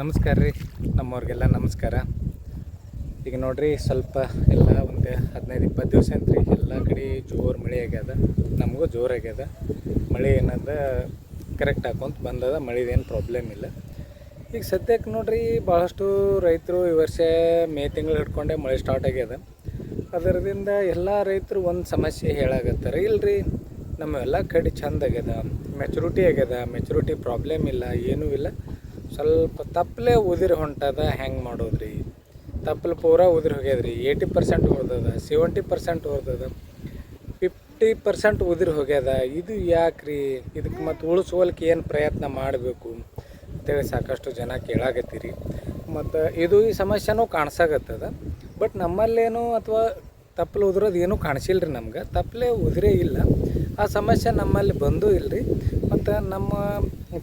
ನಮಸ್ಕಾರ ರೀ, ನಮ್ಮವ್ರಿಗೆಲ್ಲ ನಮಸ್ಕಾರ. ಈಗ ನೋಡ್ರಿ, ಸ್ವಲ್ಪ ಎಲ್ಲ ಒಂದು ಹದಿನೈದು, ಇಪ್ಪತ್ತು ದಿವಸ ಅಂತ ರೀ, ಎಲ್ಲ ಕಡೆ ಜೋರು ಮಳೆ ಆಗ್ಯದ. ನಮಗೂ ಜೋರು ಆಗ್ಯದ. ಮಳೆ ಏನದ ಕರೆಕ್ಟ್ ಹಾಕೊಂತ ಬಂದದ, ಮಳೆದೇನು ಪ್ರಾಬ್ಲಮ್ ಇಲ್ಲ. ಈಗ ಸದ್ಯಕ್ಕೆ ನೋಡ್ರಿ ಭಾಳಷ್ಟು ರೈತರು ಈ ವರ್ಷ ಮೇ ತಿಂಗಳು ಹಿಡ್ಕೊಂಡೆ ಮಳೆ ಸ್ಟಾರ್ಟ್ ಆಗ್ಯದ. ಅದರದಿಂದ ಎಲ್ಲ ರೈತರು ಒಂದು ಸಮಸ್ಯೆ ಹೇಳಾಗತ್ತಾರೆ ಇಲ್ರಿ ನಮ್ಮ ಎಲ್ಲ ಕಡೆ ಚಂದ ಆಗ್ಯದ ಮೆಚುರಿಟಿ ಆಗ್ಯದ ಮೆಚುರಿಟಿ ಪ್ರಾಬ್ಲಮ್ ಇಲ್ಲ, ಏನೂ ಇಲ್ಲ. ಸ್ವಲ್ಪ ತಪ್ಪಲೆ ಉದಿರಿ ಹೊಂಟದ ಹೆಂಗೆ ಮಾಡೋದ್ರಿ? ತಪ್ಪಲು ಪೂರ ಉದಿರಿ ಹೋಗ್ಯದ್ರಿ. ಏಯ್ಟಿ ಪರ್ಸೆಂಟ್ ಹೋದದ ಸೆವೆಂಟಿ ಪರ್ಸೆಂಟ್ ಹೋದದ ಫಿಫ್ಟಿ ಪರ್ಸೆಂಟ್ ಉದಿರಿ ಹೋಗ್ಯದ. ಇದು ಯಾಕ್ರಿ? ಇದಕ್ಕೆ ಮತ್ತು ಉಳಿಸ್ಕೊಳಕ್ಕೆ ಏನು ಪ್ರಯತ್ನ ಮಾಡಬೇಕು ಅಂತೇಳಿ ಸಾಕಷ್ಟು ಜನ ಕೇಳಾಗತ್ತೀರಿ ಮತ್ತು ಇದು ಈ ಸಮಸ್ಯೆನೂ ಕಾಣಿಸಾಗತ್ತದ ಬಟ್ ನಮ್ಮಲ್ಲೇನು ಅಥವಾ ತಪ್ಪಲು ಉದುರೋದು ಏನೂ ಕಾಣಿಸಿಲ್ಲ ರೀ ನಮ್ಗೆ. ತಪ್ಪಲೆ ಉದುರೇ ಇಲ್ಲ. ಆ ಸಮಸ್ಯೆ ನಮ್ಮಲ್ಲಿ ಬಂದೂ ಇಲ್ಲ ರೀ ಮತ್ತು ನಮ್ಮ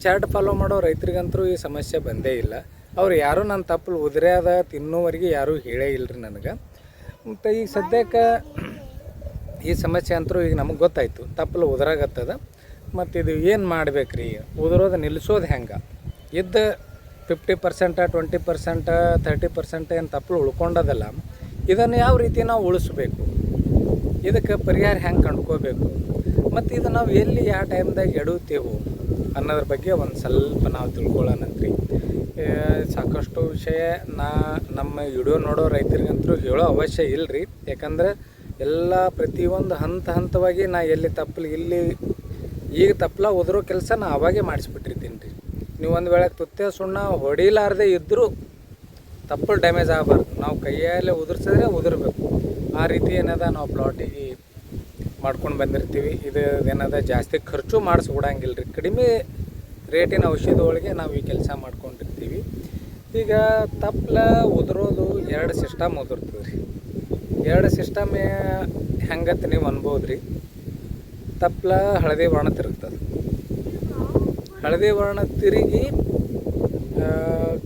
ಚಾರ್ಟ್ ಫಾಲೋ ಮಾಡೋ ರೈತರಿಗಂತರೂ ಈ ಸಮಸ್ಯೆ ಬಂದೇ ಇಲ್ಲ. ಅವ್ರು ಯಾರೂ ನನ್ನ ತಪ್ಪಲು ಉದುರೆ ಅದ ತಿನ್ನೋವರೆಗೆ ಯಾರೂ ಹೇಳೇ ಇಲ್ಲ ರೀ ನನಗೆ. ಮತ್ತು ಈಗ ಸದ್ಯಕ್ಕೆ ಈ ಸಮಸ್ಯೆ ಅಂತರೂ ಈಗ ನಮಗೆ ಗೊತ್ತಾಯಿತು. ತಪ್ಪಲು ಉದುರಾಗತ್ತದ. ಮತ್ತು ಇದು ಏನು ಮಾಡ್ಬೇಕ್ರಿ? ಉದುರೋದು ನಿಲ್ಲಿಸೋದು ಹೆಂಗೆ? ಇದ್ದ fifty percent twenty percent thirty percent ಏನು ತಪ್ಪಲು ಉಳ್ಕೊಂಡದಲ್ಲ, ಇದನ್ನು ಯಾವ ರೀತಿ ನಾವು ಉಳಿಸ್ಬೇಕು? ಇದಕ್ಕೆ ಪರಿಹಾರ ಹೆಂಗೆ ಕಂಡ್ಕೋಬೇಕು? ಮತ್ತು ಇದು ನಾವು ಎಲ್ಲಿ ಯಾವ ಟೈಮ್ದಾಗ ಎಡುತ್ತೇವು ಅನ್ನೋದ್ರ ಬಗ್ಗೆ ಒಂದು ಸ್ವಲ್ಪ ನಾವು ತಿಳ್ಕೊಳ್ಳೋಣಂತ್ರಿ ಸಾಕಷ್ಟು ವಿಷಯ ನಾ ನಮ್ಮ ವಿಡಿಯೋ ನೋಡೋ ರೈತರಿಗಂತೂ ಹೇಳೋ ಅವಶ್ಯ ಇಲ್ಲ ರೀ ಯಾಕಂದ್ರೆ ಎಲ್ಲ ಪ್ರತಿಯೊಂದು ಹಂತ ಹಂತವಾಗಿ ನಾ ಎಲ್ಲಿ ತಪ್ಪಲು ಇಲ್ಲಿ ಈಗ ತಪ್ಪಲ ಉದುರೋ ಕೆಲಸ ನಾ ಅವಾಗೇ ಮಾಡಿಸ್ಬಿಟ್ಟಿರ್ತೀನಿ ರೀ. ನೀವು ಒಂದು ವೇಳೆ ತುತ್ತೆ ಸುಣ್ಣ ಹೊಡಿಲಾರ್ದೆ ಇದ್ದರೂ ತಪ್ಪಲು ಡ್ಯಾಮೇಜ್ ಆಗಬಾರ್ದು. ನಾವು ಕೈಯಲ್ಲೇ ಉದುರ್ಸಿದ್ರೆ ಉದುರ್ಬೇಕು. ಆ ರೀತಿ ಏನದ ನಾವು ಪ್ಲಾಟಿಗೆ ಮಾಡ್ಕೊಂಡು ಬಂದಿರ್ತೀವಿ. ಇದು ಏನದ ಜಾಸ್ತಿ ಖರ್ಚು ಮಾಡಿಸ್ಕೊಡಂಗಿಲ್ಲ ರೀ ಕಡಿಮೆ ರೇಟಿನ ಔಷಧದೊಳಗೆ ನಾವು ಈ ಕೆಲಸ ಮಾಡ್ಕೊಂಡಿರ್ತೀವಿ. ಈಗ ತಪ್ಪಲ ಉದುರೋದು ಎರಡು ಸಿಸ್ಟಮ್ ಉದುರ್ತದೆ ರೀ ಎರಡು ಸಿಸ್ಟಮ್ ಹೆಂಗತ್ತೆ ನೀವು ಅನ್ಬೋದು ರೀ ತಪ್ಪಲ ಹಳದಿ ವರ್ಣ ತಿರುಗ್ತದೆ. ಹಳದಿ ವರ್ಣ ತಿರುಗಿ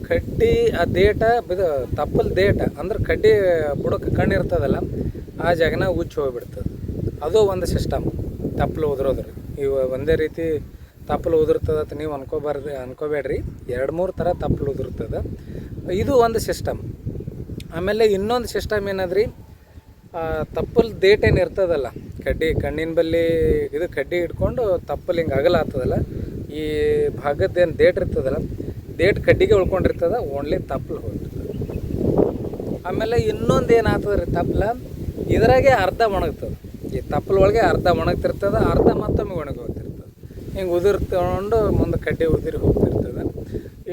ಕಡ್ಡಿ, ಆ ದೇಟ ಇದು ತಪ್ಪಲ್ ದೇಟ, ಅಂದ್ರೆ ಕಡ್ಡಿ ಬುಡಕ್ಕೆ ಕಣ್ಣು ಇರ್ತದಲ್ಲ, ಆ ಜಾಗನ ಉಚ್ಚಿ ಹೋಗ್ಬಿಡ್ತದೆ. ಅದು ಒಂದು ಸಿಸ್ಟಮ್ ತಪ್ಪಲು ಉದುರೋದು ರೀ ಇವು ಒಂದೇ ರೀತಿ ತಪ್ಪಲು ಉದುರ್ತದ ಅಂತ ನೀವು ಅನ್ಕೋಬಾರ್ದು, ಅನ್ಕೋಬೇಡ್ರಿ. ಎರಡು ಮೂರು ಥರ ತಪ್ಪಲು ಉದುರ್ತದೆ. ಇದು ಒಂದು ಸಿಸ್ಟಮ್ ಆಮೇಲೆ ಇನ್ನೊಂದು ಸಿಸ್ಟಮ್ ಏನದ್ರಿ? ತಪ್ಪಲ್ ದೇಟ್ ಏನು ಇರ್ತದಲ್ಲ, ಕಡ್ಡಿ, ಕಣ್ಣಿನ ಬಲ್ಲಿ ಇದು ಕಡ್ಡಿ ಇಟ್ಕೊಂಡು ತಪ್ಪಲು ಹಿಂಗೆ ಅಗಲ ಆಗ್ತದಲ್ಲ ಈ ಭಾಗದ್ದೇನು ದೇಟ್ ಇರ್ತದಲ್ಲ ದೇಟ್ ಕಡ್ಡಿಗೆ ಉಳ್ಕೊಂಡಿರ್ತದ ಓನ್ಲಿ ತಪ್ಪಲು ಹೋಗ್ತದೆ. ಆಮೇಲೆ ಇನ್ನೊಂದು ಏನಾಗ್ತದೆ ರೀ ತಪ್ಪಲ ಇದರಾಗೆ ಅರ್ಧ ಒಣಗ್ತದೆ. ಈ ತಪ್ಪಲ ಒಳಗೆ ಅರ್ಧ ಒಣಗ್ತಿರ್ತದೆ, ಅರ್ಧ ಮತ್ತೊಮ್ಮೆ ಒಣಗಿ ಹೋಗ್ತಿರ್ತದೆ ಹಿಂಗೆ ಉದುರು ತಗೊಂಡು ಮುಂದೆ ಕಡ್ಡಿ ಉದುರಿ ಹೋಗ್ತಿರ್ತದೆ.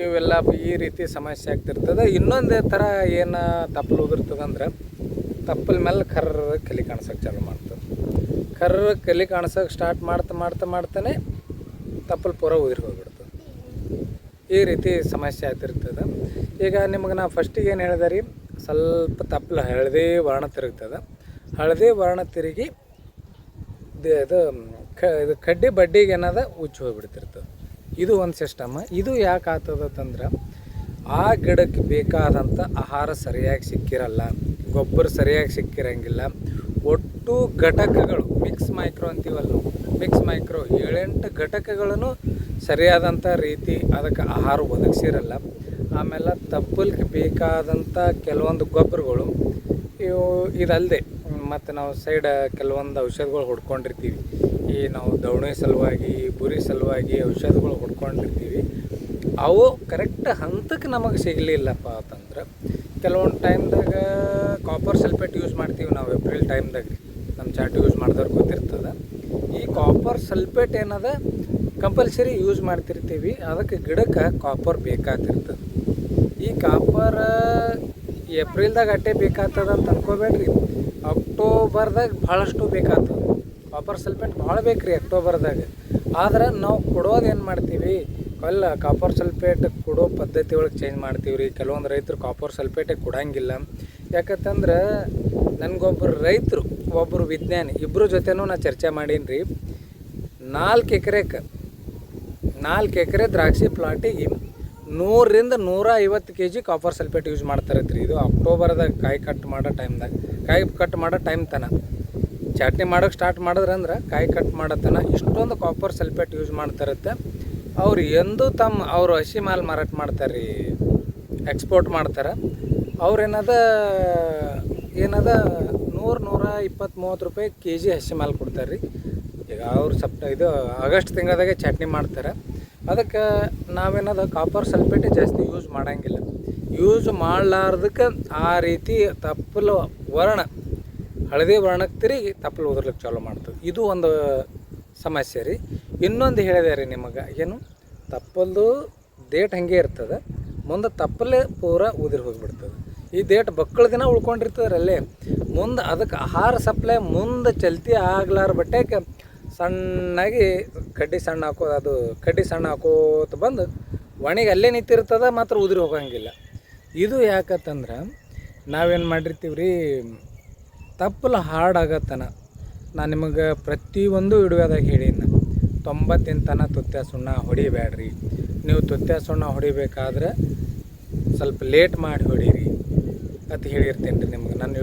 ಇವೆಲ್ಲ ಈ ರೀತಿ ಸಮಸ್ಯೆ ಆಗ್ತಿರ್ತದೆ. ಇನ್ನೊಂದು ಥರ ಏನು ತಪ್ಪಲು ಉದುರ್ತದಂದ್ರೆ, ತಪ್ಪಲ ಮೇಲೆ ಕರ್ರ ಕಲಿ ಕಾಣಿಸೋಕೆ ಚಾಲು ಮಾಡ್ತದೆ. ಕರ್ರ ಕಲಿ ಕಾಣಿಸೋಕೆ ಸ್ಟಾರ್ಟ್ ಮಾಡ್ತಾ ಮಾಡ್ತಾ ಮಾಡ್ತಾನೆ ತಪ್ಪಲು ಪೂರ ಉದುರಿ ಹೋಗ್ಬಿಡ್ತದೆ. ಈ ರೀತಿ ಸಮಸ್ಯೆ ಆಗ್ತಿರ್ತದೆ. ಈಗ ನಿಮಗೆ ನಾ ಫಸ್ಟಿಗೆ ಏನು ಹೇಳಿದೆ ರೀ, ಸ್ವಲ್ಪ ತಪ್ಪಲ ಹಳದಿ ವರ್ಣ ತಿರುಗ್ತದೆ. ಹಳದಿ ವರ್ಣ ತಿರುಗಿ ಇದು ಕ ಇದು ಕಡ್ಡಿ ಬಡ್ಡಿಗೆ ಏನದ ಉಚ್ಚಿ ಹೋಗ್ಬಿಡ್ತಿರ್ತದೆ. ಇದು ಒಂದು ಸಿಸ್ಟಮ್ ಇದು ಯಾಕೆ ಆಗ್ತದಂತಂದ್ರೆ, ಆ ಗಿಡಕ್ಕೆ ಬೇಕಾದಂಥ ಆಹಾರ ಸರಿಯಾಗಿ ಸಿಕ್ಕಿರಲ್ಲ, ಗೊಬ್ಬರ ಸರಿಯಾಗಿ ಸಿಕ್ಕಿರಂಗಿಲ್ಲ, ಒಟ್ಟು ಘಟಕಗಳು ಮಿಕ್ಸ್ ಮೈಕ್ರೋ ಅಂತೀವಲ್ಲ ಮಿಕ್ಸ್ ಮೈಕ್ರೋ ಏಳೆಂಟು ಘಟಕಗಳನ್ನು ಸರಿಯಾದಂಥ ರೀತಿ ಅದಕ್ಕೆ ಆಹಾರ ಒದಗಿಸಿರಲ್ಲ. ಆಮೇಲೆ ತಪ್ಪಲ್ಗೆ ಬೇಕಾದಂಥ ಕೆಲವೊಂದು ಗೊಬ್ಬರಗಳು, ಇವು ಇದಲ್ಲದೆ ಮತ್ತು ನಾವು ಸೈಡ್ ಕೆಲವೊಂದು ಔಷಧಗಳು ಹೊಡ್ಕೊಂಡಿರ್ತೀವಿ. ಈ ನಾವು ದವಣಿ ಸಲುವಾಗಿ, ಬುರಿ ಸಲುವಾಗಿ ಔಷಧಗಳು ಹೊಡ್ಕೊಂಡಿರ್ತೀವಿ. ಅವು ಕರೆಕ್ಟ್ ಹಂತಕ್ಕೆ ನಮಗೆ ಸಿಗಲಿಲ್ಲಪ್ಪ ಅಂತಂದ್ರೆ, ಕೆಲವೊಂದು ಟೈಮ್ದಾಗ ಕಾಪರ್ ಸಲ್ಫೇಟ್ ಯೂಸ್ ಮಾಡ್ತೀವಿ ನಾವು ಏಪ್ರಿಲ್ ಟೈಮ್ದಾಗ ನಮ್ಮ ಚಾಟ್ ಯೂಸ್ ಮಾಡಿದವ್ರು ಗೊತ್ತಿರ್ತದೆ. ಈ ಕಾಪರ್ ಸಲ್ಫೇಟ್ ಏನದ? ಕಂಪಲ್ಸರಿ ಯೂಸ್ ಮಾಡ್ತಿರ್ತೀವಿ. ಅದಕ್ಕೆ ಗಿಡಕ್ಕೆ ಕಾಪರ್ ಬೇಕಾಗ್ತಿರ್ತದೆ ಈ ಕಾಪರ್ ಏಪ್ರಿಲ್ದಾಗ ಅಟ್ಟೆ ಬೇಕಾಗ್ತದ ಅಂತ ಅನ್ಕೋಬೇಡ್ರಿ. ಅಕ್ಟೋಬರ್ದಾಗ ಭಾಳಷ್ಟು ಬೇಕಾಗ್ತದೆ. ಕಾಪರ್ ಸಲ್ಫೇಟ್ ಭಾಳ ಬೇಕು ರೀ ಅಕ್ಟೋಬರ್ದಾಗ ಆದ್ರೆ ನಾವು ಕೊಡೋದು ಏನು ಮಾಡ್ತೀವಿ? ಅಲ್ಲ ಕಾಪರ್ ಸಲ್ಫೇಟ್ ಕೊಡೋ ಪದ್ಧತಿ ಒಳಗೆ ಚೇಂಜ್ ಮಾಡ್ತೀವಿ ರೀ ಕೆಲವೊಂದು ರೈತರು ಕಾಪರ್ ಸಲ್ಫೇಟೇ ಕೊಡಂಗಿಲ್ಲ. ಯಾಕಂತಂದ್ರೆ ನನಗೊಬ್ಬರು ರೈತರು ಒಬ್ಬರು ವಿಜ್ಞಾನಿ ಇಬ್ಬರ ಜೊತೆನೂ ನಾನು ಚರ್ಚೆ ಮಾಡೀನಿ ರೀ ನಾಲ್ಕು ಎಕರೆಗೆ ನಾಲ್ಕು ಎಕರೆ ದ್ರಾಕ್ಷಿ ಪ್ಲಾಟಿಗೆ ನೂರರಿಂದ ನೂರ ಐವತ್ತು K G copper sulphate use ಮಾಡ್ತಾರತ್ರಿ. ಇದು ಅಕ್ಟೋಬರ್ದಾಗ ಕಾಯಿ ಕಟ್ ಮಾಡೋ ಟೈಮ್ದಾಗ ಕಾಯಿ ಕಟ್ ಮಾಡೋ ಟೈಮ್ ತನ. ಚಟ್ನಿ ಮಾಡೋಕೆ ಸ್ಟಾರ್ಟ್ ಮಾಡಿದ್ರಂದ್ರೆ ಕಾಯಿ ಕಟ್ ಮಾಡೋ ತನ ಇಷ್ಟೊಂದು ಕಾಪರ್ ಸಲ್ಫೇಟ್ ಯೂಸ್ ಮಾಡ್ತಾರತ್ತೆ. ಅವ್ರು ಎಂದೂ ತಮ್ಮ ಅವರು ಹಸಿ ಮಾಲ್ ಮಾರಾಟ ಮಾಡ್ತಾರೆ ರೀ ಎಕ್ಸ್ಪೋರ್ಟ್ ಮಾಡ್ತಾರೆ. ಅವ್ರೇನದ ಏನದ ನೂರು ನೂರ ಇಪ್ಪತ್ತು ಮೂವತ್ತು ರೂಪಾಯಿ ಕೆ ಜಿ ಹಸಿ ಮಾಲ್ ಕೊಡ್ತಾರೆ ರೀ ಈಗ ಅವ್ರು ಸಪ್ ಇದು ಆಗಸ್ಟ್ ತಿಂಗಳದಾಗೆ ಚಟ್ನಿ ಮಾಡ್ತಾರೆ. ಅದಕ್ಕೆ ನಾವೇನದ ಕಾಪರ್ ಸಲ್ಫೇಟ್ ಜಾಸ್ತಿ ಯೂಸ್ ಮಾಡೋಂಗಿಲ್ಲ. ಯೂಸ್ ಮಾಡಲಾರ್ದಕ್ಕೆ ಆ ರೀತಿ ತಪ್ಪಲು ವರ್ಣ, ಹಳದಿ ವರ್ಣಕ್ಕೆ ತಿರುಗಿ ತಪ್ಪಲು ಉದರ್ಲಿಕ್ಕೆ ಚಾಲೂ ಮಾಡ್ತದೆ. ಇದು ಒಂದು ಸಮಸ್ಯೆ ರೀ. ಇನ್ನೊಂದು ಹೇಳಿದೆ ರೀ ನಿಮಗೆ, ಏನು ತಪ್ಪಲ್ದು ಡೇಟ್ ಹಾಗೆ ಇರ್ತದೆ, ಮುಂದೆ ತಪ್ಪಲೇ ಪೂರ ಉದಿರಿ ಹೋಗಿಬಿಡ್ತದೆ. ಈ ಡೇಟ್ ಬಕ್ಕಳ ದಿನ ಉಳ್ಕೊಂಡಿರ್ತದ್ರಲ್ಲೇ, ಮುಂದೆ ಅದಕ್ಕೆ ಆಹಾರ ಸಪ್ಲೈ ಮುಂದೆ ಚಲ್ತಿ ಆಗ್ಲಾರ ಬಟ್ಟೆಗೆ ಸಣ್ಣಾಗಿ ಕಡ್ಡಿ ಸಣ್ಣ ಹಾಕೋ, ಅದು ಕಡ್ಡಿ ಸಣ್ಣ ಹಾಕೋತ ಬಂದು ಒಣಗಿ ಅಲ್ಲೇ ನಿಂತಿರ್ತದೆ, ಮಾತ್ರ ಉದುರಿ ಹೋಗಂಗಿಲ್ಲ. ಇದು ಯಾಕತ್ತಂದ್ರೆ ನಾವೇನು ಮಾಡಿರ್ತೀವಿ ರೀ ತಪ್ಪಲು ಹಾಡಾಗತ್ತನ. ನಾನು ನಿಮಗೆ ಪ್ರತಿಯೊಂದು ವಿಡಿಯೋದಾಗ ಹೇಳೀನಿ ತೊಂಬತ್ತಿನ ತನ ತುತ್ಯ ಸುಣ್ಣ ಹೊಡಿಬೇಡ್ರಿ. ನೀವು ತುತ್ತ್ಯ ಸುಣ್ಣ ಹೊಡಿಬೇಕಾದ್ರೆ ಸ್ವಲ್ಪ ಲೇಟ್ ಮಾಡಿ ಹೊಡೀರಿ ಅಂತ ಹೇಳಿರ್ತೀನಿ ರೀ ನಿಮ್ಗೆ. ನನ್ನ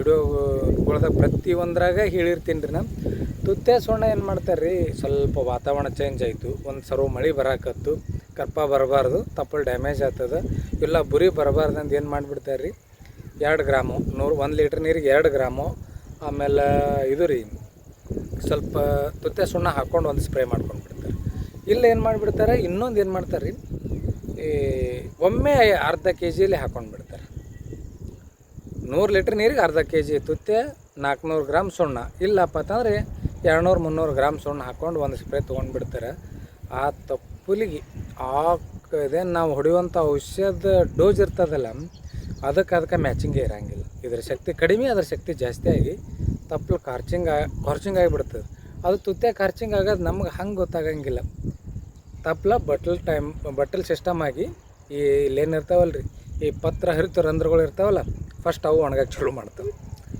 ಪ್ರತಿ ಪ್ರತಿಯೊಂದ್ರಾಗ ಹೇಳಿರ್ತೀನಿ ರೀ ನಾನು. ತುತ್ಯ ಸುಣ್ಣ ಏನು ಮಾಡ್ತಾರೆ ರೀ ಸ್ವಲ್ಪ ವಾತಾವರಣ ಚೇಂಜ್ ಆಯಿತು. ಒಂದು ಸರ್ವ ಮಳೆ ಬರಾಕತ್ತು. ಕರ್ಪ ಬರಬಾರ್ದು, ತಪ್ಪಲು ಡ್ಯಾಮೇಜ್ ಆಗ್ತದೆ. ಇಲ್ಲ, ಬುರಿ ಬರಬಾರ್ದು ಅಂತ ಏನು ಮಾಡಿಬಿಡ್ತಾರೆ ರೀ ಎರಡು ಗ್ರಾಮು, ನೂರು ಒಂದು ಲೀಟ್ರ್ ನೀರಿಗೆ ಎರಡು ಗ್ರಾಮು. ಆಮೇಲೆ ಇದು ರೀ, ಸ್ವಲ್ಪ ತುತ್ತೆ ಸುಣ್ಣ ಹಾಕ್ಕೊಂಡು ಒಂದು ಸ್ಪ್ರೇ ಮಾಡ್ಕೊಂಡು ಬಿಡ್ತಾರೆ. ಇಲ್ಲ ಏನು ಮಾಡಿಬಿಡ್ತಾರೆ? ಇನ್ನೊಂದು ಏನು ಮಾಡ್ತಾರೆ ರೀ ಈ ಒಮ್ಮೆ ಅರ್ಧ ಕೆ ಜಿಯಲ್ಲಿ ಹಾಕ್ಕೊಂಡು ಬಿಡ್ತಾರೆ. ನೂರು ಲೀಟ್ರ್ ನೀರಿಗೆ ಅರ್ಧ ಕೆ ಜಿ ತುತ್ತೆ ನಾಲ್ಕುನೂರು ಗ್ರಾಮ್ ಸುಣ್ಣ. ಇಲ್ಲಪ್ಪ ಅಂತಂದರೆ ಎರಡುನೂರು, ಮುನ್ನೂರು ಗ್ರಾಮ್ ಸುಣ್ಣ ಹಾಕ್ಕೊಂಡು ಒಂದು ಸ್ಪ್ರೇ ತೊಗೊಂಡ್ಬಿಡ್ತಾರೆ ಆ ತಪ್ಪುಲಿಗೆ ಆ ಇದೇನು ನಾವು ಹೊಡೆಯುವಂಥ ಔಷಧ ಡೋಸ್ ಇರ್ತದಲ್ಲ ಅದಕ್ಕೆ ಅದಕ್ಕೆ ಮ್ಯಾಚಿಂಗೇ ಇರೋಂಗಿಲ್ಲ. ಇದರ ಶಕ್ತಿ ಕಡಿಮೆ, ಅದ್ರ ಶಕ್ತಿ ಜಾಸ್ತಿ ಆಗಿ ತಪ್ಪಲು ಖರ್ಚಿಂಗ್ ಖರ್ಚಿಂಗ್ ಆಗಿಬಿಡ್ತದೆ. ಅದು ತುತ್ತೆ ಖರ್ಚಿಂಗ್ ಆಗೋದು ನಮ್ಗೆ ಹಂಗೆ ಗೊತ್ತಾಗಂಗಿಲ್ಲ. ತಪ್ಪಲ ಬಟ್ಲ್ ಟೈಮ್ ಬಟ್ಟಲ್ ಸಿಸ್ಟಮ್ ಆಗಿ ಈ ಇಲ್ಲೇನು ಇರ್ತಾವಲ್ಲ ರೀ ಈ ಪತ್ರ ಹರಿತು ರಂಧ್ರಗಳು ಇರ್ತಾವಲ್ಲ ಫಸ್ಟ್ ಅವು ಒಣಗಕ್ಕೆ ಚಲೋ ಮಾಡ್ತವೆ.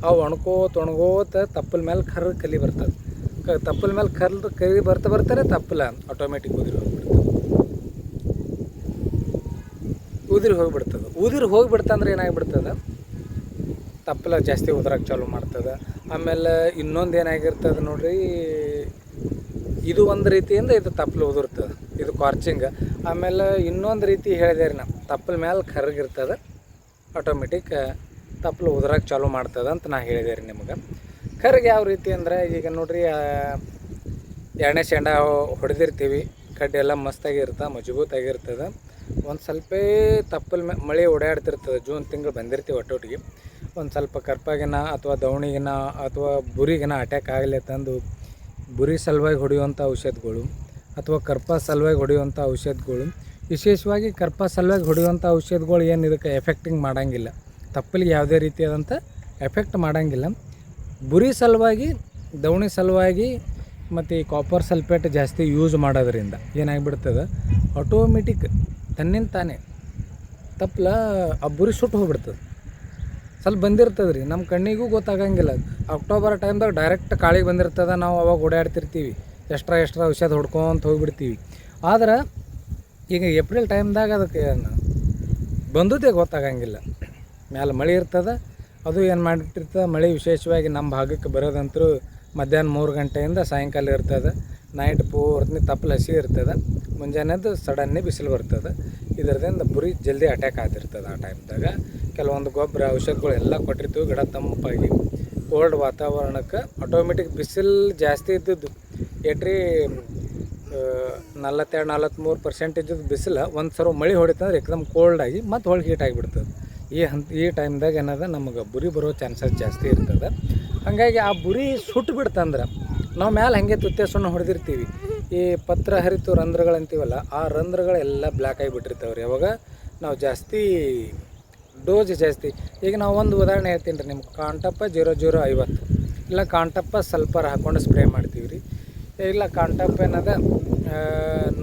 ಅವು ಒಣಕೋತ ಒಣಗೋತ ತಪ್ಪಲ ಮೇಲೆ ಕರ್ರ ಕಲಿ ಬರ್ತದೆ. ಕ ತಪ್ಪಲ ಮೇಲೆ ಕರ್ದು ಕೈ ಬರ್ತಾ ಬರ್ತಾರೆ ತಪ್ಪಲ ಆಟೋಮೆಟಿಕ್ ಉದುರಿ ಹೋಗ್ಬಿಡ್ತದೆ. ಉದುರಿ ಹೋಗ್ಬಿಡ್ತದೆ. ಉದುರಿ ಹೋಗ್ಬಿಡ್ತ ಅಂದ್ರೆ ಏನಾಗ್ಬಿಡ್ತದೆ? ತಪ್ಪಲ ಜಾಸ್ತಿ ಉದ್ರಕ್ಕೆ ಚಾಲು ಮಾಡ್ತದೆ. ಆಮೇಲೆ ಇನ್ನೊಂದು ಏನಾಗಿರ್ತದೆ ನೋಡ್ರಿ, ಇದು ಒಂದು ರೀತಿಯಿಂದ ಇದು ತಪ್ಪಲು ಉದುರ್ತದೆ. ಇದು ಕಾರ್ಚಿಂಗ್ ಆಮೇಲೆ ಇನ್ನೊಂದು ರೀತಿ ಹೇಳಿದೆ ರೀ ನಾವು, ತಪ್ಪಲ ಮೇಲೆ ಕರ್ಗಿರ್ತದೆ ಆಟೋಮೆಟಿಕ್ ತಪ್ಪಲು ಉದ್ರಕ್ಕೆ ಚಾಲೂ ಮಾಡ್ತದೆ ಅಂತ ನಾ ಹೇಳಿದೆ ರೀ ನಿಮಗೆ. ಕರ್ಗೆ ಯಾವ ರೀತಿ ಅಂದ್ರೆ, ಈಗ ನೋಡ್ರಿ ಎಣ್ಣೆ ಶೆಂಡ ಹೊಡೆದಿರ್ತೀವಿ. ಕಡ್ಡಿ ಎಲ್ಲ ಮಸ್ತಾಗಿರ್ತದೆ ಮಜಬೂತಾಗಿರ್ತದೆ ಒಂದು ಸ್ವಲ್ಪ ತಪ್ಪಲ್ ಮಳೆ ಓಡಾಡ್ತಿರ್ತದೆ, ಜೂನ್ ತಿಂಗಳು ಬಂದಿರ್ತೀವಿ ಒಟ್ಟೊಟ್ಟಿಗೆ. ಒಂದು ಸ್ವಲ್ಪ ಕರ್ಪಾಗಿನ ಅಥವಾ ದವಣಿಗಿನ ಅಥವಾ ಬುರಿಗಿನ ಅಟ್ಯಾಕ್ ಆಗಲಿ ತಂದು, ಬುರಿ ಸಲುವಾಗಿ ಹೊಡೆಯುವಂಥ ಔಷಧಗಳು, ಅಥವಾ ಕರ್ಪ ಸಲುವಾಗಿ ಹೊಡೆಯುವಂಥ ಔಷಧಗಳು. ವಿಶೇಷವಾಗಿ ಕರ್ಪ ಸಲುವಾಗಿ ಹೊಡೆಯುವಂಥ ಔಷಧಗಳು ಏನು ಇದಕ್ಕೆ ಎಫೆಕ್ಟಿಂಗ್ ಮಾಡಂಗಿಲ್ಲ. ತಪ್ಪಲಿಗೆ ಯಾವುದೇ ರೀತಿಯಾದಂಥ ಎಫೆಕ್ಟ್ ಮಾಡಂಗಿಲ್ಲ. ಬುರಿ ಸಲುವಾಗಿ ದವಣಿ ಸಲುವಾಗಿ ಮತ್ತು ಈ ಕಾಪರ್ ಸಲ್ಫೇಟ್ ಜಾಸ್ತಿ ಯೂಸ್ ಮಾಡೋದ್ರಿಂದ ಏನಾಗ್ಬಿಡ್ತದೆ? ಆಟೋಮೆಟಿಕ್ ತನ್ನಿಂದ ತಾನೇ ತಪ್ಪಲ ಆ ಬುರಿ ಸುಟ್ಟು ಹೋಗ್ಬಿಡ್ತದೆ. ಸ್ವಲ್ಪ ಬಂದಿರ್ತದೆ ರೀ ನಮ್ಮ ಕಣ್ಣಿಗೂ ಗೊತ್ತಾಗಂಗಿಲ್ಲ. ಅಕ್ಟೋಬರ್ ಟೈಮ್ದಾಗ ಡೈರೆಕ್ಟ್ ಕಾಳಿಗೆ ಬಂದಿರ್ತದೆ, ನಾವು ಅವಾಗ ಓಡಾಡ್ತಿರ್ತೀವಿ. ಎಷ್ಟ್ರಾ ಎಕ್ಸ್ಟ್ರಾ ಔಷಧ ಹೊಡ್ಕೊಂತ ಹೋಗ್ಬಿಡ್ತೀವಿ. ಆದ್ರೆ ಈಗ ಏಪ್ರಿಲ್ ಟೈಮ್ದಾಗ ಅದಕ್ಕೆ ಏನು ಬಂದದ್ದೇ ಗೊತ್ತಾಗಂಗಿಲ್ಲ. ಮ್ಯಾಲೆ ಮಳೆ ಇರ್ತದೆ ಅದು ಏನು ಮಾಡಿಟ್ಟಿರ್ತದೆ ಮಳೆ ವಿಶೇಷವಾಗಿ ನಮ್ಮ ಭಾಗಕ್ಕೆ ಬರೋದಂತರೂ ಮಧ್ಯಾಹ್ನ ಮೂರು ಗಂಟೆಯಿಂದ ಸಾಯಂಕಾಲ ಇರ್ತದೆ. ನೈಟ್ ಪೂರ್ತಿ ತಪ್ಪಲು ಹಸಿ ಇರ್ತದೆ. ಮುಂಜಾನೆದ್ದು ಸಡನ್ನೇ ಬಿಸಿಲು ಬರ್ತದೆ. ಇದರದಿಂದ ಬುರಿ ಜಲ್ದಿ ಅಟ್ಯಾಕ್ ಆಗ್ತಿರ್ತದೆ ಆ ಟೈಮ್ದಾಗ ಕೆಲವೊಂದು ಗೊಬ್ಬರ, ಔಷಧಗಳು ಎಲ್ಲ ಕೊಟ್ಟಿರ್ತೀವಿ. ಗಿಡ ತಂಪಾಗಿ ಕೋಲ್ಡ್ ವಾತಾವರಣಕ್ಕೆ ಆಟೋಮೆಟಿಕ್ ಬಿಸಿಲು ಜಾಸ್ತಿ ಇದ್ದದ್ದು. ಎಟ್ರಿ ನಲವತ್ತೆರಡು ನಲವತ್ತ್ಮೂರು ಪರ್ಸೆಂಟೇಜ್ ಬಿಸಿಲು ಒಂದು ಸಲ ಮಳೆ ಹೊಡಿತಂದ್ರೆ ಏಕದಮ್ ಕೋಲ್ಡ್ ಆಗಿ ಮತ್ತೆ ಹೊಳ್ಗೆ ಹೀಟ್ ಆಗಿಬಿಡ್ತದೆ. ಈ ಹಂತ, ಈ ಟೈಮ್ದಾಗ ಏನದ ನಮಗೆ ಬುರಿ ಬರೋ ಚಾನ್ಸಸ್ ಜಾಸ್ತಿ ಇರ್ತದೆ. ಹಾಗಾಗಿ ಆ ಬುರಿ ಸುಟ್ಟು ಬಿಡ್ತಂದ್ರೆ ನಾವು ಮ್ಯಾಲೆ ಹಾಗೆ ತುತ್ತೆ ಸುಣ್ಣ ಹೊಡೆದಿರ್ತೀವಿ. ಈ ಪತ್ರ ಹರಿತು ರಂಧ್ರಗಳಂತೀವಲ್ಲ ಆ ರಂಧ್ರಗಳೆಲ್ಲ ಬ್ಲ್ಯಾಕ್ ಆಗಿಬಿಟ್ಟಿರ್ತಾವೆ ರೀ ಅವಾಗ ನಾವು ಜಾಸ್ತಿ ಡೋಸ್ ಜಾಸ್ತಿ. ಈಗ ನಾವು ಒಂದು ಉದಾಹರಣೆ ಹೇಳ್ತೀನಿ ರೀ ನಿಮ್ಗೆ ಕಾಂಟಪ್ಪ ಜೀರೋ ಜೀರೋ ಐವತ್ತು, ಇಲ್ಲ ಕಾಂಟಪ್ಪ ಸಲ್ಪರ್ ಹಾಕ್ಕೊಂಡು ಸ್ಪ್ರೇ ಮಾಡ್ತೀವಿ ರೀ ಇಲ್ಲ ಕಾಂಟಪ್ಪ ಏನದ